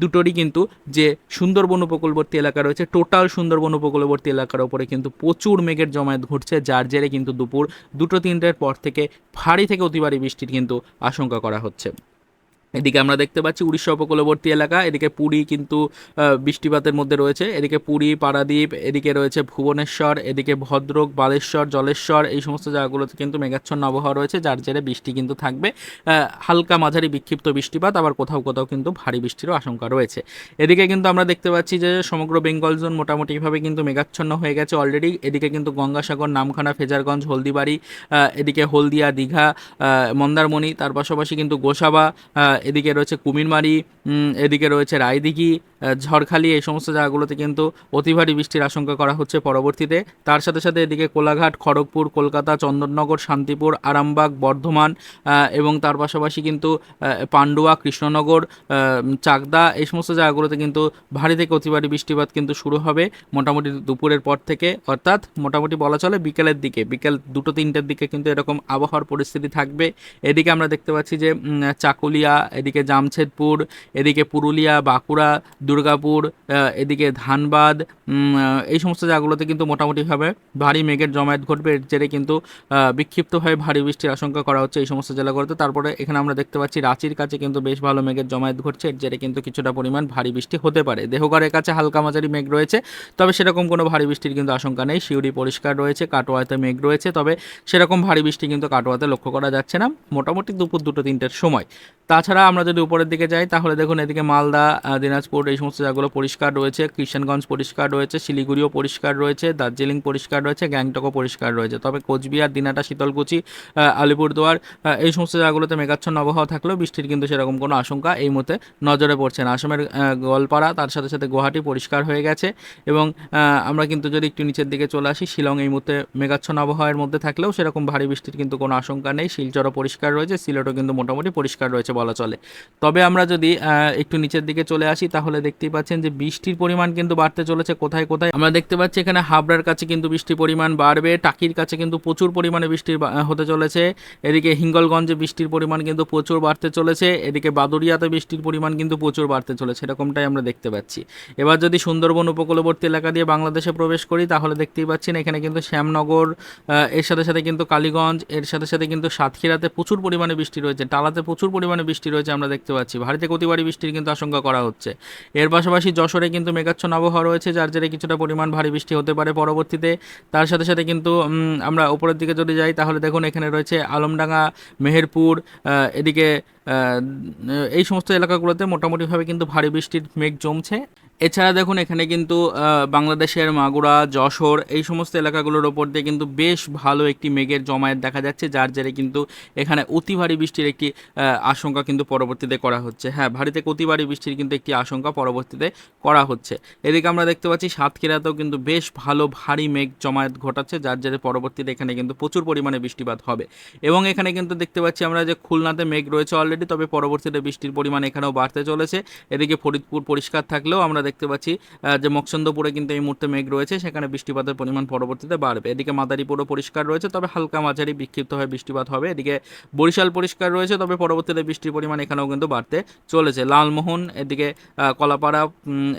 দুটোরই কিন্তু যে সুন্দরবন উপকূলবর্তী এলাকা রয়েছে, টোটাল সুন্দরবন উপকূলবর্তী এলাকার ওপরে কিন্তু প্রচুর মেঘের জমায়েত ঘটছে, যার জেরে কিন্তু দুপুর দুটো তিনটের পর থেকে ভারী থেকে অতি বৃষ্টির কিন্তু আশঙ্কা করা হচ্ছে। এদিকে আমরা দেখতে পাচ্ছি উড়িষ্যা উপকূলবর্তী এলাকা, এদিকে পুরী কিন্তু বৃষ্টিপাতের মধ্যে রয়েছে, এদিকে পুরী, পারাদ্বীপ, এদিকে রয়েছে ভুবনেশ্বর, এদিকে ভদ্রক, বালেশ্বর, জলেশ্বর, এই সমস্ত জায়গাগুলোতে কিন্তু মেঘাচ্ছন্ন আবহাওয়া রয়েছে, যার জেরে বৃষ্টি কিন্তু থাকবে হালকা মাঝারি বিক্ষিপ্ত বৃষ্টিপাত, আবার কোথাও কোথাও কিন্তু ভারী বৃষ্টিরও আশঙ্কা রয়েছে। এদিকে কিন্তু আমরা দেখতে পাচ্ছি যে সমগ্র বেঙ্গল জোন মোটামুটিভাবে কিন্তু মেঘাচ্ছন্ন হয়ে গেছে অলরেডি এদিকে কিন্তু গঙ্গাসাগর, নামখানা, ফেজারগঞ্জ, হলদিবাড়ি এদিকে হলদিয়া, দীঘা মন্দারমণি, তার পাশাপাশি কিন্তু গোসাবা এদিকে রয়েছে কুমিরমারি এদিকে রয়েছে রায়দিঘি ঝড়খালি, এই সমস্ত জায়গাগুলোতে কিন্তু অতি ভারী বৃষ্টির আশঙ্কা করা হচ্ছে পরবর্তীতে। তার সাথে সাথে এদিকে কোলাঘাট, খড়গপুর, কলকাতা, চন্দননগর, শান্তিপুর, আরামবাগ, বর্ধমান এবং তার পাশাপাশি কিন্তু পান্ডুয়া, কৃষ্ণনগর চাকদা, এই সমস্ত জায়গাগুলোতে কিন্তু ভারী থেকে অতি ভারী বৃষ্টিপাত কিন্তু শুরু হবে মোটামুটি দুপুরের পর থেকে। অর্থাৎ মোটামুটি বলা চলে বিকেলের দিকে, বিকেল দুটো তিনটের দিকে কিন্তু এরকম আবহাওয়ার পরিস্থিতি থাকবে। এদিকে আমরা দেখতে পাচ্ছি যে চাকুলিয়া, এদিকে জামশেদপুর এদিকে পুরুলিয়া, বাঁকুড়া, দুর্গাপুর এদিকে ধানবাদ এই সমস্ত জায়গাগুলোতে কিন্তু মোটামুটিভাবে ভারী মেঘের জমায়েত ঘটবে, এর জেরে কিন্তু বিক্ষিপ্তভাবে ভারী বৃষ্টির আশঙ্কা করা হচ্ছে এই সমস্ত জেলাগুলোতে। তারপরে এখানে আমরা দেখতে পাচ্ছি রাঁচির কাছে কিন্তু বেশ ভালো মেঘের জমায়েত ঘটছে, এর জেরে কিন্তু কিছুটা পরিমাণ ভারী বৃষ্টি হতে পারে। দেহগড়ের কাছে হালকা মাঝারি মেঘ রয়েছে, তবে সেরকম কোনো ভারী বৃষ্টির কিন্তু আশঙ্কা নেই। শিউরি পরিষ্কার রয়েছে, কাটোয়াতে মেঘ রয়েছে, তবে সেরকম ভারী বৃষ্টি কিন্তু কাটোয়াতে লক্ষ্য করা যাচ্ছে না, মোটামুটি দুপুর দুটো তিনটের সময়। তাছাড়া আমরা যদি উপরের দিকে যাই, তাহলে দেখুন, এদিকে মালদা দিনাজপুর, এই সমস্ত জায়গাগুলো পরিষ্কার রয়েছে। কিষানগঞ্জ পরিষ্কার রয়েছে, শিলিগুড়িও পরিষ্কার রয়েছে, দার্জিলিং পরিষ্কার রয়েছে, গ্যাংটকও পরিষ্কার রয়েছে। তবে কোচবিহার, দিনাটা, শীতলকুচি আলিপুরদুয়ার এই সমস্ত জায়গাগুলোতে মেঘাচ্ছন্ন আবহাওয়া থাকলেও বৃষ্টির কিন্তু সেরকম কোনো আশঙ্কা এই মুহূর্তে নজরে পড়ছে না। আসামের গোয়ালপাড়া, তার সাথে সাথে গুয়াহাটি পরিষ্কার হয়ে গেছে এবং আমরা কিন্তু যদি একটু নিচের দিকে চলে আসি, শিলং এই মুহূর্তে মেঘাচ্ছন্ন আবহাওয়ার মধ্যে থাকলেও সেরকম ভারী বৃষ্টির কিন্তু কোনো আশঙ্কা নেই। শিলচরও পরিষ্কার রয়েছে, সিলেটও কিন্তু মোটামুটি পরিষ্কার রয়েছে বলা চলে। তবে আমরা যদি একটু নিচের দিকে চলে আসি, তাহলে দেখতেই পাচ্ছেন যে বৃষ্টির পরিমাণ কিন্তু বাড়তে চলেছে। কোথায় কোথায়? আমরা দেখতে পাচ্ছি এখানে হাবড়ার কাছে কিন্তু বৃষ্টির পরিমাণ বাড়বে, টাকির কাছে কিন্তু প্রচুর পরিমাণে বৃষ্টির হতে চলেছে। এদিকে হিঙ্গলগঞ্জে বৃষ্টির পরিমাণ কিন্তু প্রচুর বাড়তে চলেছে, এদিকে বাদুরিয়াতে বৃষ্টির পরিমাণ কিন্তু প্রচুর বাড়তে চলেছে এরকমটাই আমরা দেখতে পাচ্ছি। এবার যদি সুন্দরবন উপকূলবর্তী এলাকা দিয়ে বাংলাদেশে প্রবেশ করি, তাহলে দেখতেই পাচ্ছেন এখানে কিন্তু শ্যামনগর এর সাথে সাথে কিন্তু কালীগঞ্জ, এর সাথে সাথে কিন্তু সাতক্ষীরাতে প্রচুর পরিমাণে বৃষ্টি রয়েছে টালাতে প্রচুর পরিমাণে বৃষ্টি রয়েছে আমরা দেখতে পাচ্ছি। ভারতে ভারীতে অতিবারী বৃষ্টির কিন্তু আশঙ্কা করা হচ্ছে। এর পাশাপাশি যশোরে কিন্তু মেঘাচ্ছন্ন আবহাওয়া রয়েছে, যার জেরে কিছুটা পরিমাণ ভারী বৃষ্টি হতে পারে পরবর্তীতে। তার সাথে সাথে কিন্তু আমরা উপরের দিকে যদি যাই, তাহলে দেখুন এখানে রয়েছে আলমডাঙ্গা, মেহেরপুর এদিকে এই সমস্ত এলাকাগুলোতে মোটামুটিভাবে কিন্তু ভারী বৃষ্টির মেঘ জমছে। এছাড়া দেখুন, এখানে কিন্তু বাংলাদেশের মাগুরা, যশোর এই সমস্ত এলাকাগুলোর ওপর দিয়ে কিন্তু বেশ ভালো একটি মেঘের জমায়েত দেখা যাচ্ছে, যার জেরে কিন্তু এখানে অতি ভারী বৃষ্টির একটি আশঙ্কা কিন্তু পরবর্তীতে করা হচ্ছে। হ্যাঁ ভারী থেকে অতি ভারী বৃষ্টির কিন্তু একটি আশঙ্কা পরবর্তীতে করা হচ্ছে। এদিকে আমরা দেখতে পাচ্ছি, সাতক্ষীরাতেও কিন্তু বেশ ভালো ভারী মেঘ জমায়েত ঘটাচ্ছে, যার জেরে পরবর্তীতে এখানে কিন্তু প্রচুর পরিমাণে বৃষ্টিপাত হবে। এবং এখানে কিন্তু দেখতে পাচ্ছি আমরা যে খুলনাতে মেঘ রয়েছে অলরেডি তবে পরবর্তীতে বৃষ্টির পরিমাণ এখানেও বাড়তে চলেছে। এদিকে ফরিদপুর পরিষ্কার থাকলেও আমরা দেখতে পাচ্ছি যে মকসন্দপুরে কিন্তু এই মুহূর্তে মেঘ রয়েছে, সেখানে বৃষ্টিপাতের পরিমাণ পরবর্তীতে বাড়বে। এদিকে মাদারীপুরও পরিষ্কার রয়েছে, তবে হালকা মাঝারি বিক্ষিপ্ত হয়ে বৃষ্টিপাত হবে। এদিকে বরিশাল পরিষ্কার রয়েছে, তবে পরবর্তীতে বৃষ্টির পরিমাণ এখানেও কিন্তু বাড়তে চলেছে। লালমোহন, এদিকে কলাপাড়া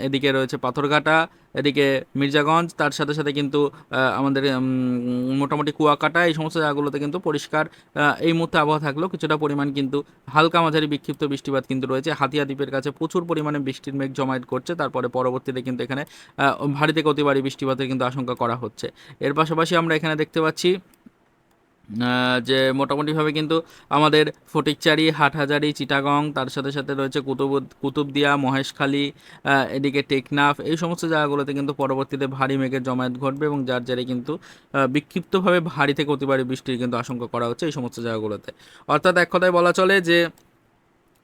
এদিকে রয়েছে পাথরঘাটা এদিকে মির্জাগঞ্জ, তার সাথে সাথে কিন্তু আমাদের মোটামুটি কুয়াকাটা, এই সমস্ত জায়গাগুলোতে কিন্তু পরিষ্কার এই মুহূর্তে আবহাওয়া থাকলেও কিছুটা পরিমাণ কিন্তু হালকা মাঝারি বিক্ষিপ্ত বৃষ্টিপাত কিন্তু রয়েছে। হাতিয়া দ্বীপের কাছে প্রচুর পরিমাণে বৃষ্টির মেঘ জমায়েত করছে। তারপরে পরবর্তীতে কিন্তু এখানে ভারী থেকে অতিবারী বৃষ্টিপাতের কিন্তু আশঙ্কা করা হচ্ছে। এর পাশাপাশি আমরা এখানে দেখতে পাচ্ছি যে মোটামুটিভাবে কিন্তু আমাদের ফটিকচারি, হাটহাজারি, চিটাগং, তার সাথে সাথে রয়েছে কুতুব কুতুবদিয়া, মহেশখালী এদিকে টেকনাফ, এই সমস্ত জায়গাগুলোতে কিন্তু পরবর্তীতে ভারী মেঘের জমায়েত ঘটবে এবং যার জেরে কিন্তু বিক্ষিপ্তভাবে ভারী থেকে অতিবারী বৃষ্টির কিন্তু আশঙ্কা করা হচ্ছে এই সমস্ত জায়গাগুলোতে। অর্থাৎ এক কথায় বলা চলে যে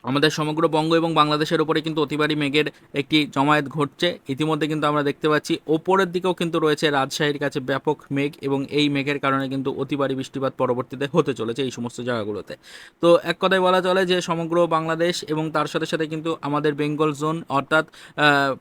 আমাদের সমগ্র বঙ্গ এবং বাংলাদেশের উপরে কিন্তু অতিবারী মেঘের একটি জমায়েত ঘটছে। ইতিমধ্যে কিন্তু আমরা দেখতে পাচ্ছি, ওপরের দিকেও কিন্তু রয়েছে রাজশাহীর কাছে ব্যাপক মেঘ এবং এই মেঘের কারণে কিন্তু অতিবারী বৃষ্টিপাত পরবর্তীতে হতে চলেছে এই সমস্ত জায়গাগুলোতে। তো এক কথায় বলা চলে যে সমগ্র বাংলাদেশ এবং তার সাথে সাথে কিন্তু আমাদের বেঙ্গল জোন অর্থাৎ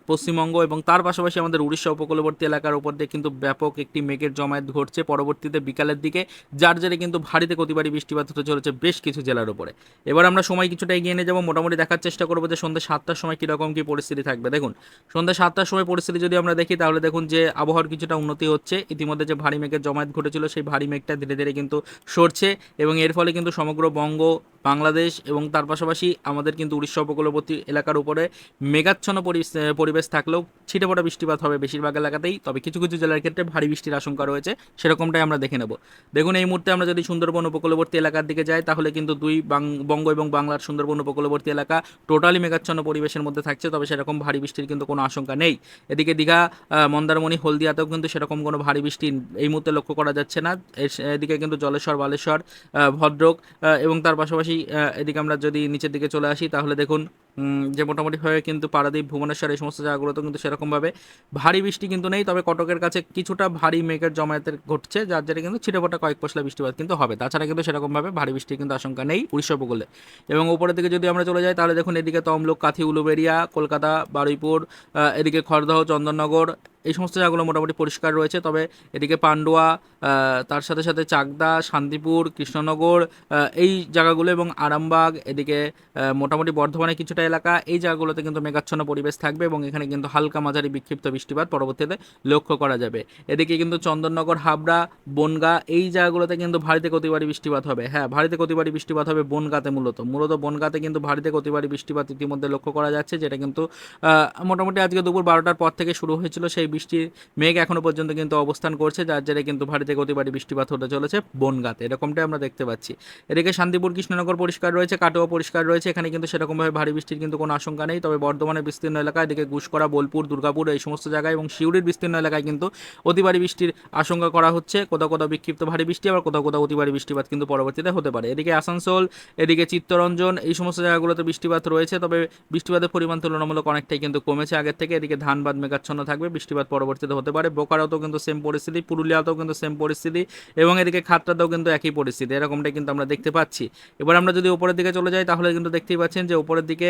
পশ্চিমবঙ্গ এবং তার পাশাপাশি আমাদের উড়িষ্যা উপকূলবর্তী এলাকার উপর দিয়ে কিন্তু ব্যাপক একটি মেঘের জমায়েত ঘটছে পরবর্তীতে বিকালের দিকে, যার জেরে কিন্তু ভারী থেকে অতিবারী বৃষ্টিপাত হতে চলেছে বেশ কিছু জেলার উপরে। এবার আমরা সময় কিছুটা এগিয়ে যাব, মোটামুটি দেখার চেষ্টা করব যে সন্ধ্যা সাতটার সময় কীরকম কী পরিস্থিতি থাকবে। দেখুন, সন্ধ্যা সাতটার সময় পরিস্থিতি যদি আমরা দেখি, তাহলে দেখুন যে আবহাওয়ার কিছুটা উন্নতি হচ্ছে। ইতিমধ্যে যে ভারী মেঘের জমায়েত ঘটেছিল, সেই ভারী মেঘটা ধীরে ধীরে কিন্তু সরছে এবং এর ফলে কিন্তু সমগ্র বঙ্গ, বাংলাদেশ এবং তার পাশাপাশি আমাদের কিন্তু উড়িষ্যা উপকূলবর্তী এলাকার উপরে মেঘাচ্ছন্ন পরিবেশ থাকলেও ছিটেফোঁটা বৃষ্টিপাত হবে বেশিরভাগ এলাকাতেই। তবে কিছু কিছু জেলার ক্ষেত্রে ভারী বৃষ্টির আশঙ্কা রয়েছে, সেরকমটাই আমরা দেখে নেব। দেখুন, এই মুহূর্তে আমরা যদি সুন্দরবন উপকূলবর্তী এলাকার দিকে যাই, তাহলে কিন্তু দুই বঙ্গ এবং বাংলার সুন্দরবন উপকূলবর্তী এলাকা টোটালি মেঘাচ্ছন্ন পরিবেশের মধ্যে থাকছে, তবে সেরকম ভারী বৃষ্টির কিন্তু কোনো আশঙ্কা নেই। এদিকে দীঘা মন্দারমণি, হলদিয়াতেও কিন্তু সেরকম কোনো ভারী বৃষ্টি এই মুহূর্তে লক্ষ্য করা যাচ্ছে না। এদিকে কিন্তু জলেশ্বর, বালেশ্বর ভদ্রক এবং তার পাশাপাশি এদিকে আমরা যদি নিচের দিকে চলে আসি, তাহলে দেখুন যে মোটামুটিভাবে কিন্তু পারাদ্বীপ, ভুবনেশ্বর, এই সমস্ত জায়গাগুলোতে কিন্তু সেরকমভাবে ভারী বৃষ্টি কিন্তু নেই। তবে কটকের কাছে কিছুটা ভারী মেঘের জমায়েতের ঘটছে, যার জেরে কিন্তু ছিটেফোঁটা কয়েক পশলা বৃষ্টিপাত কিন্তু হবে। তাছাড়া কিন্তু সেরকমভাবে ভারী বৃষ্টির কিন্তু আশঙ্কা নেই উড়িষ্যা উপকূলে। এবং উপরের দিকে যদি আমরা চলে যাই, তাহলে দেখুন এদিকে তমলুক, কাথি উলুবেড়িয়া কলকাতা, বারুইপুর এদিকে খড়দহ, চন্দননগর, এই সমস্ত জায়গাগুলো মোটামুটি পরিষ্কার রয়েছে। তবে এদিকে পান্ডুয়া তার সাথে সাথে চাকদা, শান্তিপুর, কৃষ্ণনগর এই জায়গাগুলো এবং আরামবাগ, এদিকে মোটামুটি বর্ধমানে কিছুটা এলাকা, এই জায়গাগুলোতে কিন্তু মেঘাচ্ছন্ন পরিবেশ থাকবে এবং এখানে কিন্তু হালকা মাঝারি বিক্ষিপ্ত বৃষ্টিপাত পরবর্তীতে লক্ষ্য করা যাবে। এদিকে কিন্তু চন্দননগর, হাবড়া, বনগা, এই জায়গাগুলোতে কিন্তু ভারী থেকে অতিবারী বৃষ্টিপাত হবে। হ্যাঁ ভারী থেকে অতিবারী বৃষ্টিপাত হবে বনগাতে মূলত। মূলত বনগাতে কিন্তু ভারী থেকে অতিবারী বৃষ্টিপাত ইতিমধ্যে লক্ষ্য করা যাচ্ছে, যেটা কিন্তু মোটামুটি আজকে দুপুর বারোটার পর থেকে শুরু হয়েছিল। সেই বৃষ্টির মেঘ এখনও পর্যন্ত কিন্তু অবস্থান করছে, যার জেরে কিন্তু ভারী থেকে অতিবারী বৃষ্টিপাত হতে চলেছে বনগাতে। এরকমটাই আমরা দেখতে পাচ্ছি। এদিকে শান্তিপুর কৃষ্ণনগর পরিষ্কার রয়েছে, কাটোয়া পরিষ্কার রয়েছে, এখানে কিন্তু সেরকমভাবে ভারী বৃষ্টির কিন্তু কোনো আশঙ্কা নেই। তবে বর্ধমানের বিস্তীর্ণ এলাকায় এদিকে গুসকরা বোলপুর, দুর্গাপুর এই সমস্ত জায়গায় এবং শিউরির বিস্তীর্ণ এলাকায় কিন্তু অতি ভারী বৃষ্টির আশঙ্কা করা হচ্ছে। কোথাও কোথাও বিক্ষিপ্ত ভারী বৃষ্টি, আবার কোথাও কোথাও অতি ভারী বৃষ্টিপাত কিন্তু পরবর্তীতে হতে পারে। এদিকে আসানসোল, এদিকে চিত্তরঞ্জন এই সমস্ত জায়গাগুলোতে বৃষ্টিপাত রয়েছে, তবে বৃষ্টিপাতের পরিমাণ তুলনামূলক অনেকটাই কিন্তু কমেছে। আগের থেকে এদিকে ধানবাদ মেঘাচ্ছন্ন থাকবে, বৃষ্টিপাত পরবর্তীতে হতে পারে। বোকারাতেও কিন্তু সেম পরিস্থিতি, পুরুলিয়াতেও কিন্তু সেম পরিস্থিতি এবং এদিকে খাতটাতেও কিন্তু একই পরিস্থিতি। এরকমটাই কিন্তু আমরা দেখতে পাচ্ছি। এবার আমরা যদি উপরের দিকে চলে যাই, তাহলে কিন্তু দেখতেই পাচ্ছেন যে উপরের দিকে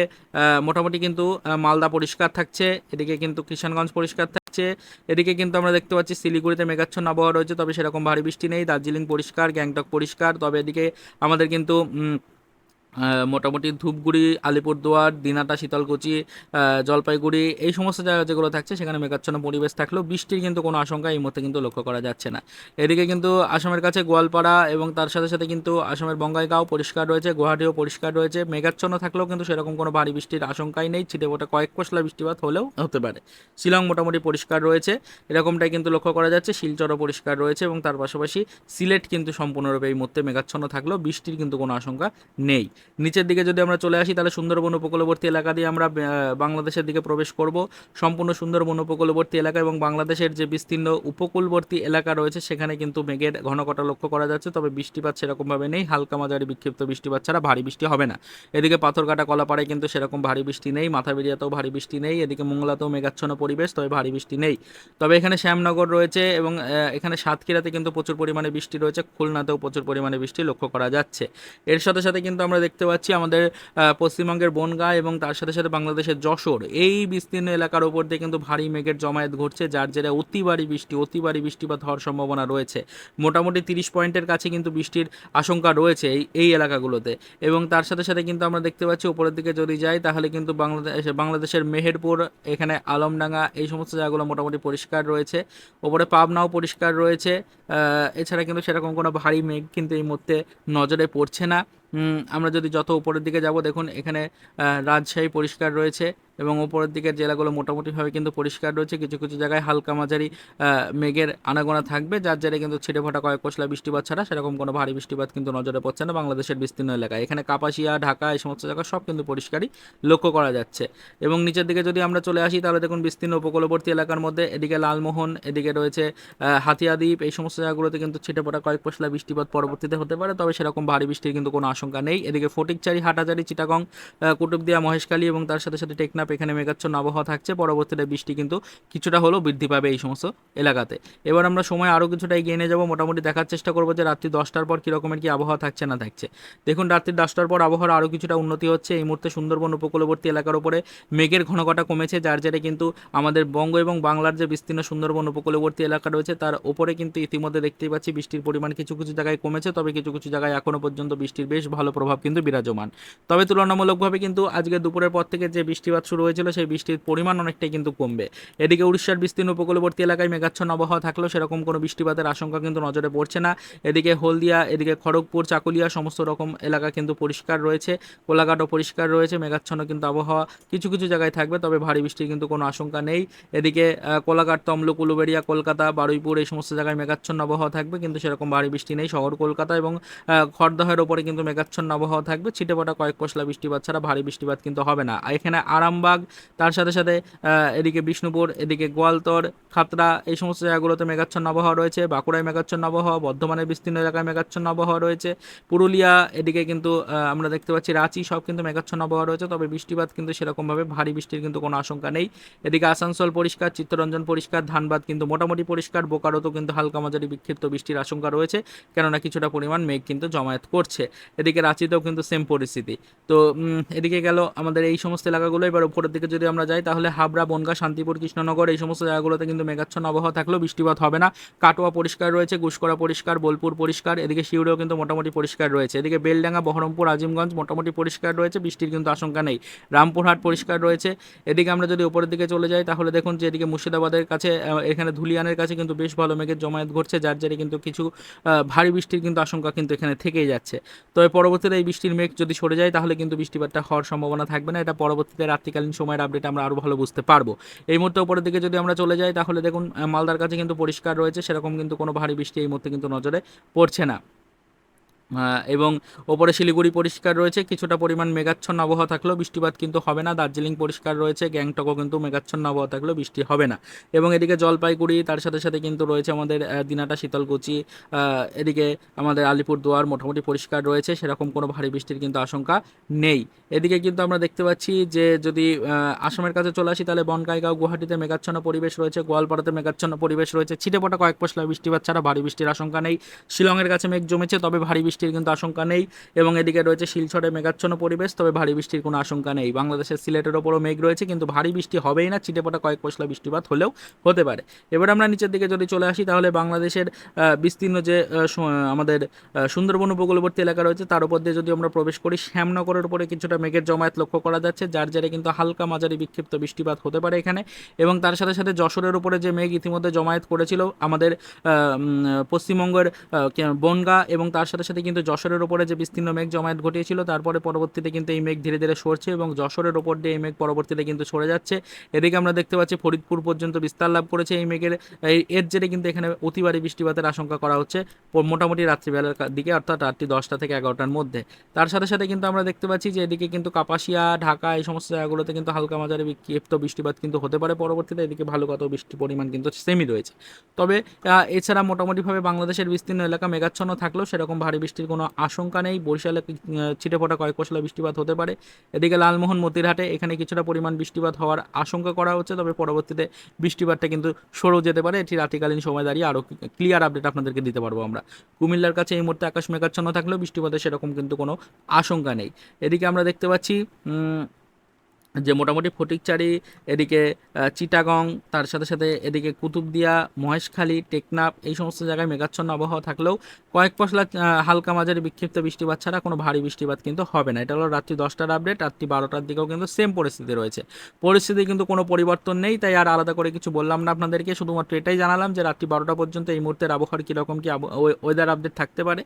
মোটামুটি কিন্তু মালদা পরিষ্কার থাকছে, এদিকে কিন্তু কিষানগঞ্জ পরিষ্কার থাকছে, এদিকে কিন্তু আমরা দেখতে পাচ্ছি শিলিগুড়িতে মেঘাচ্ছন্ন আবহাওয়া রয়েছে, তবে সেরকম ভারী বৃষ্টি নেই, দার্জিলিং পরিষ্কার, গ্যাংটক পরিষ্কার, তবে এদিকে আমাদের কিন্তু মোটামুটি ধূপগুড়ি, আলিপুরদুয়ার, দিনাটা, শীতলকুচি জলপাইগুড়ি, এই সমস্ত জায়গা যেগুলো থাকছে, সেখানে মেঘাচ্ছন্ন পরিবেশ থাকলেও বৃষ্টির কিন্তু কোনো আশঙ্কা এই মুহূর্তে কিন্তু লক্ষ্য করা যাচ্ছে না। এদিকে কিন্তু আসামের কাছে গোয়ালপাড়া এবং তার সাথে সাথে কিন্তু আসামের বঙ্গাইগাঁও পরিষ্কার রয়েছে, গুয়াহাটিও পরিষ্কার রয়েছে, মেঘাচ্ছন্ন থাকলেও কিন্তু সেরকম কোনো ভারী বৃষ্টির আশঙ্কাই নেই ছিটেফোঁটা কয়েক পশলা বৃষ্টিপাত হলেও হতে পারে। শিলং মোটামুটি পরিষ্কার রয়েছে, এরকমটাই কিন্তু লক্ষ্য করা যাচ্ছে, শিলচরও পরিষ্কার রয়েছে এবং তার পাশাপাশি সিলেট কিন্তু সম্পূর্ণরূপে এই মুহূর্তে মেঘাচ্ছন্ন থাকলেও বৃষ্টির কিন্তু কোনো আশঙ্কা নেই। নিচের দিকে যদি আমরা চলে আসি, তাহলে সুন্দরবন উপকূলবর্তী এলাকা দিয়ে আমরা বাংলাদেশের দিকে প্রবেশ করব। সম্পূর্ণ সুন্দরবন উপকূলবর্তী এলাকা এবং বাংলাদেশের যে বিস্তীর্ণ উপকূলবর্তী এলাকা রয়েছে, সেখানে কিন্তু মেঘের ঘনকটা লক্ষ্য করা যাচ্ছে। তবে বৃষ্টিপাত সেরকমভাবে নেই। হালকা মাঝারি বিক্ষিপ্ত বৃষ্টিপাত ছাড়া ভারী বৃষ্টি হবে না। এদিকে পাথরঘাটা, কলাপাড়ায় কিন্তু সেরকম ভারী বৃষ্টি নেই। মাথাবেরিয়াতেও ভারী বৃষ্টি নেই। এদিকে মংলাতেও মেঘাচ্ছন্ন পরিবেশ, তবে ভারী বৃষ্টি নেই। তবে এখানে শ্যামনগর রয়েছে এবং এখানে সাতক্ষীরাতে কিন্তু প্রচুর পরিমাণে বৃষ্টি রয়েছে। খুলনাতেও প্রচুর পরিমাণে বৃষ্টি লক্ষ্য করা যাচ্ছে। এর সাথে সাথে কিন্তু আমরা দেখতে পাচ্ছি আমাদের পশ্চিমবঙ্গের বনগাঁ এবং তার সাথে সাথে বাংলাদেশের যশোর। এই বিস্তীর্ণ এলাকার উপর দিয়ে কিন্তু ভারী মেঘের জমায়েত ঘটছে, যার জেরে অতি বৃষ্টি, অতি ভারী বা হওয়ার সম্ভাবনা রয়েছে। মোটামুটি তিরিশ পয়েন্টের কাছে কিন্তু বৃষ্টির আশঙ্কা রয়েছে এই এই এলাকাগুলোতে। এবং তার সাথে সাথে কিন্তু আমরা দেখতে পাচ্ছি, উপরের দিকে যদি যাই, তাহলে কিন্তু বাংলাদেশ, বাংলাদেশের মেহেরপুর, এখানে আলমডাঙ্গা, এই সমস্ত জায়গাগুলো মোটামুটি পরিষ্কার রয়েছে। ওপরে পাবনাও পরিষ্কার রয়েছে। এছাড়া কিন্তু সেরকম কোনো ভারী মেঘ কিন্তু এই মুহূর্তে নজরে পড়ছে না। আমরা যদি যত উপরের দিকে যাব দেখুন এখানে রাজশাহী পরিষ্কার রয়েছে। এবং ওপরের দিকের জেলাগুলো মোটামুটিভাবে কিন্তু পরিষ্কার রয়েছে। কিছু কিছু জায়গায় হালকা মাঝারি মেঘের আনাগোনা থাকবে যার জেরে কিন্তু ছিটে ফোটা কয়েক পশলা বৃষ্টিপাত ছাড়া সেরকম কোনো ভারী বৃষ্টিপাত কিন্তু নজরে পড়ছে না বাংলাদেশের বিস্তীর্ণ এলাকায়। এখানে কাপাসিয়া ঢাকা এই সমস্ত জায়গা সব কিন্তু পরিষ্কারই লক্ষ্য করা যাচ্ছে। এবং নিচের দিকে যদি আমরা চলে আসি তাহলে দেখুন বিস্তীর্ণ উপকূলবর্তী এলাকার মধ্যে এদিকে লালমোহন এদিকে রয়েছে হাতিয়াদ্বীপ এই সমস্ত জায়গাগুলোতে কিন্তু ছিটে পড়া কয়েক পশলা বৃষ্টিপাত পরবর্তীতে হতে পারে। তবে সেরকম ভারী বৃষ্টির কিন্তু কোনো আশঙ্কা নেই। এদিকে ফটিকচারি হাটাচারি চিটাগং আহ, কুতুবদিয়া মহেশখালী এবং তার সাথে সাথে টেকনাপ এখানে মেঘাচ্ছন্ন আবহাওয়া থাকছে। পরবর্তীতে বৃষ্টি কিন্তু কিছুটা হলেও বৃদ্ধি পাবে এই সমস্ত এলাকাতে। এবার আমরা সময় আরও কিছুটা এগিয়ে নিয়ে যাব। মোটামুটি দেখার চেষ্টা করব যে রাত্রি দশটার পর কীরকমের কী আবহাওয়া থাকছে না থাকছে। দেখুন, রাত্রি দশটার পর আবহাওয়ার আরও কিছুটা উন্নতি হচ্ছে। এই মুহূর্তে সুন্দরবন উপকূলবর্তী এলাকার উপরে মেঘের ঘনঘটা কমেছে, যার জেরে কিন্তু আমাদের বঙ্গ এবং বাংলার যে বিস্তীর্ণ সুন্দরবন উপকূলবর্তী এলাকা রয়েছে, তার উপরে কিন্তু ইতিমধ্যে দেখতেই পাচ্ছি বৃষ্টির পরিমাণ কিছু কিছু জায়গায় কমেছে, তবে কিছু কিছু জায়গায় এখনও পর্যন্ত বৃষ্টির বেশ ভালো প্রভাব কিন্তু বিরাজমান। তবে তুলনামূলকভাবে কিন্তু আজকে দুপুরের পর থেকে যে বৃষ্টিপাত শুরু হয়েছিল সেই বৃষ্টির পরিমাণ অনেকটাই কিন্তু কমবে। এদিকে উড়িষ্যার বিস্তীর্ণ উপকূলবর্তী এলাকায় মেঘাচ্ছন্ন আবহাওয়া থাকলেও সেরকম কোনো বৃষ্টিপাতের আশঙ্কা কিন্তু নজরে পড়ছে না। এদিকে হলদিয়া, এদিকে খড়গপুর, চাকুলিয়া সমস্ত রকম এলাকা কিন্তু পরিষ্কার রয়েছে, কোলাঘাটও পরিষ্কার রয়েছে, মেঘাচ্ছন্ন কিন্তু আবহাওয়া কিছু কিছু জায়গায় থাকবে, তবে ভারী বৃষ্টির কিন্তু কোনো আশঙ্কা নেই। এদিকে কোলাঘাট, তমলুক, উলুবেড়িয়া, কলকাতা, বারুইপুর এই সমস্ত জায়গায় মেঘাচ্ছন্ন আবহাওয়া থাকবে, কিন্তু সেরকম ভারী বৃষ্টি নেই। শহর কলকাতা এবং খড়দহের ওপরে কিন্তু মেঘাচ্ছন্ন আবহাওয়া থাকবে। ছিটেফোঁটা, কয়েক পশলা বৃষ্টিপাত ছাড়া ভারী বৃষ্টিপাত কিন্তু হবে না। এখানে এখানে আরামবাগ তার সাথে সাথে এদিকে বিষ্ণুপুর, এদিকে গোয়ালতর, খাতড়া, এই সমস্ত জায়গাগুলোতে মেঘাচ্ছন্ন আবহাওয়া রয়েছে। বাঁকুড়ায় মেঘাচ্ছন্ন আবহাওয়া, বর্ধমানের বিস্তীর্ণ এলাকায় মেঘাচ্ছন্ন আবহাওয়া রয়েছে। পুরুলিয়া, এদিকে কিন্তু আমরা দেখতে পাচ্ছি রাঁচি, সব কিন্তু মেঘাচ্ছন্ন আবহাওয়া রয়েছে, তবে বৃষ্টিপাত কিন্তু সেরকমভাবে ভারী বৃষ্টির কিন্তু কোনো আশঙ্কা নেই। এদিকে আসানসোল পরিষ্কার, চিত্তরঞ্জন পরিষ্কার, ধানবাদ কিন্তু মোটামুটি পরিষ্কার বোকারোতেও কিন্তু হালকা মাঝারি বিক্ষিপ্ত বৃষ্টির আশঙ্কা রয়েছে, কেননা কিছুটা পরিমাণ মেঘ কিন্তু জমায়েত করছে। এদিকে রাঁচিতেও কিন্তু সেম পরিস্থিতি। তো এদিকে গেল আমাদের এই সমস্ত এলাকাগুলো, এবার উপরের দিকে যদি আমরা যাই, তাহলে হাবড়া, বনগা, শান্তিপুর, কৃষ্ণনগর এই সমস্ত জায়গাগুলোতে কিন্তু মেঘাচ্ছন্ন আবহাওয়া থাকলেও বৃষ্টিপাত হবে না। কাটোয়া পরিষ্কার রয়েছে, গুসকরা পরিষ্কার, বোলপুর পরিষ্কার, এদিকে শিউরেও কিন্তু মোটামুটি পরিষ্কার রয়েছে। এদিকে বেলডাঙ্গা, বহরমপুর, আজিমগঞ্জ মোটামুটি পরিষ্কার রয়েছে, বৃষ্টির কিন্তু আশঙ্কা নেই। রামপুরহাট পরিষ্কার রয়েছে। এদিকে আমরা যদি উপরের দিকে চলে যাই, তাহলে দেখুন যে এদিকে মুর্শিদাবাদের কাছে এখানে ধুলিয়ানের কাছে কিন্তু বেশ ভালো মেঘের জমায়েত ঘটছে, যার জেরে কিন্তু কিছু ভারী বৃষ্টির কিন্তু আশঙ্কা কিন্তু এখানে থেকেই যাচ্ছে। তবে পরবর্তীতে এই বৃষ্টির মেঘ যদি সরে যায়, তাহলে কিন্তু বৃষ্টিপাতটা হওয়ার সম্ভাবনা থাকবে না। এটা পরবর্তীতে রাত্রিকালীন সময়ের আপডেট আমরা আরও ভালো বুঝতে পারব। এই মুহূর্তে উপরের দিকে যদি আমরা চলে যাই, তাহলে দেখুন মালদার কাছে কিন্তু পরিষ্কার রয়েছে, সেরকম কিন্তু কোনো ভারী বৃষ্টি এই মুহূর্তে কিন্তু নজরে পড়ছে না। এবং ওপরে শিলিগুড়ি পরিষ্কার রয়েছে, কিছুটা পরিমাণ মেঘাচ্ছন্ন আবহাওয়া থাকলেও বৃষ্টিপাত কিন্তু হবে না। দার্জিলিং পরিষ্কার রয়েছে, গ্যাংটকও কিন্তু মেঘাচ্ছন্ন আবহাওয়া থাকলেও বৃষ্টি হবে না। এবং এদিকে জলপাইগুড়ি, তার সাথে সাথে কিন্তু রয়েছে আমাদের দিনাটা, শীতলকুচি এদিকে আমাদের আলিপুরদুয়ার মোটামুটি পরিষ্কার রয়েছে, সেরকম কোনো ভারী বৃষ্টির কিন্তু আশঙ্কা নেই। এদিকে কিন্তু আমরা দেখতে পাচ্ছি যে যদি আসামের কাছে চলে আসি, তাহলে বনগাইগাঁও, গুয়াহাটিতে মেঘাচ্ছন্ন পরিবেশ রয়েছে, গোয়ালপাড়াতে মেঘাচ্ছন্ন পরিবেশ রয়েছে। ছিটেপোটা কয়েক পশলা বৃষ্টিপাত ছাড়া ভারী বৃষ্টির আশঙ্কা নেই। শিলংয়ের কাছে মেঘ জমেছে, তবে ভারী বৃষ্টির কিন্তু আশঙ্কা নেই এবং এদিকে রয়েছে শিলচরে মেঘাচ্ছন্ন পরিবেশ, তবে ভারী বৃষ্টির কোনো আশঙ্কা নেই। বাংলাদেশের সিলেটের ওপরও মেঘ রয়েছে, কিন্তু ভারী বৃষ্টি হবেই না ছিটেপোটা কয়েক পশলা বৃষ্টিপাত হলেও হতে পারে। এবার আমরা নিচের দিকে যদি চলে আসি, তাহলে বাংলাদেশের বিস্তীর্ণ যে আমাদের সুন্দরবন উপকূলবর্তী এলাকা রয়েছে, তার উপর দিয়ে যদি আমরা প্রবেশ করি, শ্যামনগরের উপরে কিছুটা মেঘের জমায়েত লক্ষ্য করা যাচ্ছে, যার জেরে কিন্তু হালকা মাঝারি বিক্ষিপ্ত বৃষ্টিপাত হতে পারে এখানে। এবং তার সাথে সাথে যশোরের উপরে যে মেঘ ইতিমধ্যে জমায়েত করেছিল আমাদের পশ্চিমবঙ্গের বনগা এবং তার সাথে সাথে কিন্তু যশোরের ওপরে যে বিস্তীর্ণ মেঘ জমায়েত ঘটিয়েছিল, তারপরে পরবর্তীতে কিন্তু এই মেঘ ধীরে ধীরে সরছে এবং যশোরের ওপর দিয়ে এই মেঘ পরবর্তীতে কিন্তু সরে যাচ্ছে। এদিকে আমরা দেখতে পাচ্ছি ফরিদপুর পর্যন্ত বিস্তার লাভ করেছে এই মেঘের। এর জেরে কিন্তু এখানে অতিবারী বৃষ্টিপাতের আশঙ্কা করা হচ্ছে মোটামুটি রাত্রিবেলার দিকে, অর্থাৎ রাত্রি দশটা থেকে এগারোটার মধ্যে। তার সাথে সাথে কিন্তু আমরা দেখতে পাচ্ছি যে এদিকে কিন্তু কাপাসিয়া, ঢাকা এই সমস্ত জায়গাগুলোতে কিন্তু হালকা মাঝারি বিক্ষিপ্ত বৃষ্টিপাত কিন্তু হতে পারে। পরবর্তীতে এদিকে ভালো কত বৃষ্টির পরিমাণ কিন্তু সেমই রয়েছে। তবে এছাড়া মোটামুটিভাবে বাংলাদেশের বিস্তীর্ণ এলাকা মেঘাচ্ছন্ন থাকলেও সেরকম ভারী বৃষ্টির কোনো আশঙ্কা নেই। বরিশালে ছিটে ফোটা কয়েক পশলা বৃষ্টিপাত হতে পারে। এদিকে লালমোহন মতিরহাটে এখানে কিছুটা পরিমাণ বৃষ্টিপাত হওয়ার আশঙ্কা করা হচ্ছে, তবে পরবর্তীতে বৃষ্টিপাতটা কিন্তু সরেও যেতে পারে। এটি রাত্রিকালীন সময় দাঁড়িয়ে আরও ক্লিয়ার আপডেট আপনাদেরকে দিতে পারব আমরা। কুমিল্লার কাছে এই মুহূর্তে আকাশ মেঘাচ্ছন্ন থাকলেও বৃষ্টিপাতের সেরকম কিন্তু কোনো আশঙ্কা নেই। এদিকে আমরা দেখতে পাচ্ছি যে মোটামুটি ফটিকচারি, এদিকে চিটাগং, তার সাথে সাথে এদিকে কুতুবদিয়া, মহেশখালী, টেকনাফ, এই সমস্ত জায়গায় মেঘাচ্ছন্ন আবহাওয়া থাকলেও কয়েক পশলা হালকা মাঝারি বিক্ষিপ্ত বৃষ্টিপাত ছাড়া কোনো ভারী বৃষ্টিপাত কিন্তু হবে না। এটা হলো রাত্রি দশটার আপডেট রাত্রি বারোটার দিকেও কিন্তু সেম পরিস্থিতি রয়েছে। পরিস্থিতি কিন্তু কোনো পরিবর্তন নেই, তাই আর আলাদা করে কিছু বললাম না আপনাদেরকে। শুধুমাত্র এটাই জানালাম যে রাত্রি বারোটা পর্যন্ত এই মুহূর্তের আবহাওয়ার কীরকম কী ওয়েদার আপডেট থাকতে পারে।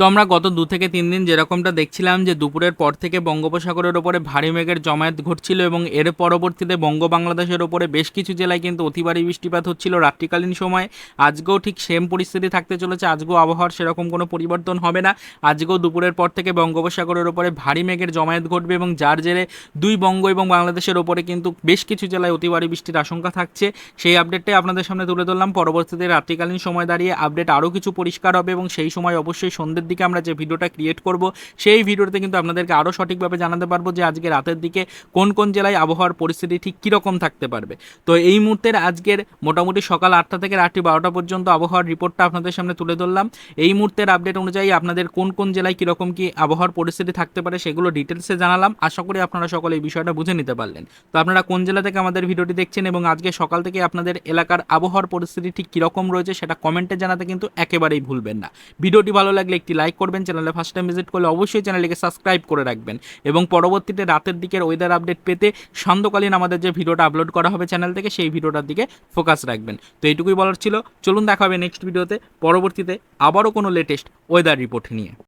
তো আমরা গত দু থেকে তিন দিন যেরকমটা দেখছিলাম যে দুপুরের পর থেকে বঙ্গোপসাগরের ওপরে ভারী মেঘের জমায়েত ঘটছিল এবং এর পরবর্তীতে বঙ্গ বাংলাদেশের ওপরে বেশ কিছু জেলায় কিন্তু অতি ভারী বৃষ্টিপাত হচ্ছিল রাত্রিকালীন সময়ে। আজকেও ঠিক সেম পরিস্থিতি থাকতে চলেছে, আজকেও আবহাওয়ার সেরকম কোনো পরিবর্তন হবে না। আজকেও দুপুরের পর থেকে বঙ্গোপসাগরের ওপরে ভারী মেঘের জমায়েত ঘটবে এবং যার জেরে দুই বঙ্গ এবং বাংলাদেশের ওপরে কিন্তু বেশ কিছু জেলায় অতি ভারী বৃষ্টির আশঙ্কা থাকছে। সেই আপডেটটাই আপনাদের সামনে তুলে ধরলাম। পরবর্তীতে রাত্রিকালীন সময় দাঁড়িয়ে আপডেট আরও কিছু পরিষ্কার হবে এবং সেই সময় অবশ্যই সন্ধ্যের দিকে আমরা যে ভিডিওটা ক্রিয়েট করব, সেই ভিডিওতে কিন্তু আপনাদেরকে আরও সঠিকভাবে জানাতে পারব যে আজকে রাতের দিকে কোন কোন জেলায় আবহাওয়ার পরিস্থিতি ঠিক কীরকম থাকতে পারবে। তো এই মুহূর্তের আজকের মোটামুটি সকাল আটটা থেকে রাত্রি বারোটা পর্যন্ত আবহাওয়ার রিপোর্টটা আপনাদের সামনে তুলে ধরলাম। এই মুহূর্তের আপডেট অনুযায়ী আপনাদের কোন কোন জেলায় কীরকম কী আবহাওয়ার পরিস্থিতি থাকতে পারে সেগুলো ডিটেলসে জানালাম। আশা করি আপনারা সকলে এই বিষয়টা বুঝে নিতে পারলেন। তো আপনারা কোন জেলা থেকে আমাদের ভিডিওটি দেখছেন এবং আজকে সকাল থেকে আপনাদের এলাকার আবহাওয়ার পরিস্থিতি ঠিক কীরকম রয়েছে সেটা কমেন্টে জানাতে কিন্তু একেবারেই ভুলবেন না। ভিডিওটি ভালো লাগলে একটি লাইক করবেন চ্যানেলে ফার্স্ট টাইম ভিজিট করলে অবশ্যই চ্যানেলটিকে সাবস্ক্রাইব করে রাখবেন। এবং পরবর্তীতে রাতের দিকের ওয়েদার আপডেট পেতে সান্ধ্যকালীন আমাদের যে ভিডিওটা আপলোড করা হবে চ্যানেল থেকে, সেই ভিডিওটার দিকে ফোকাস রাখবেন। তো এইটুকুই বলার ছিল। চলুন দেখা হবে নেক্সট ভিডিওতে পরবর্তীতে আবারও কোনো লেটেস্ট ওয়েদার রিপোর্ট নিয়ে।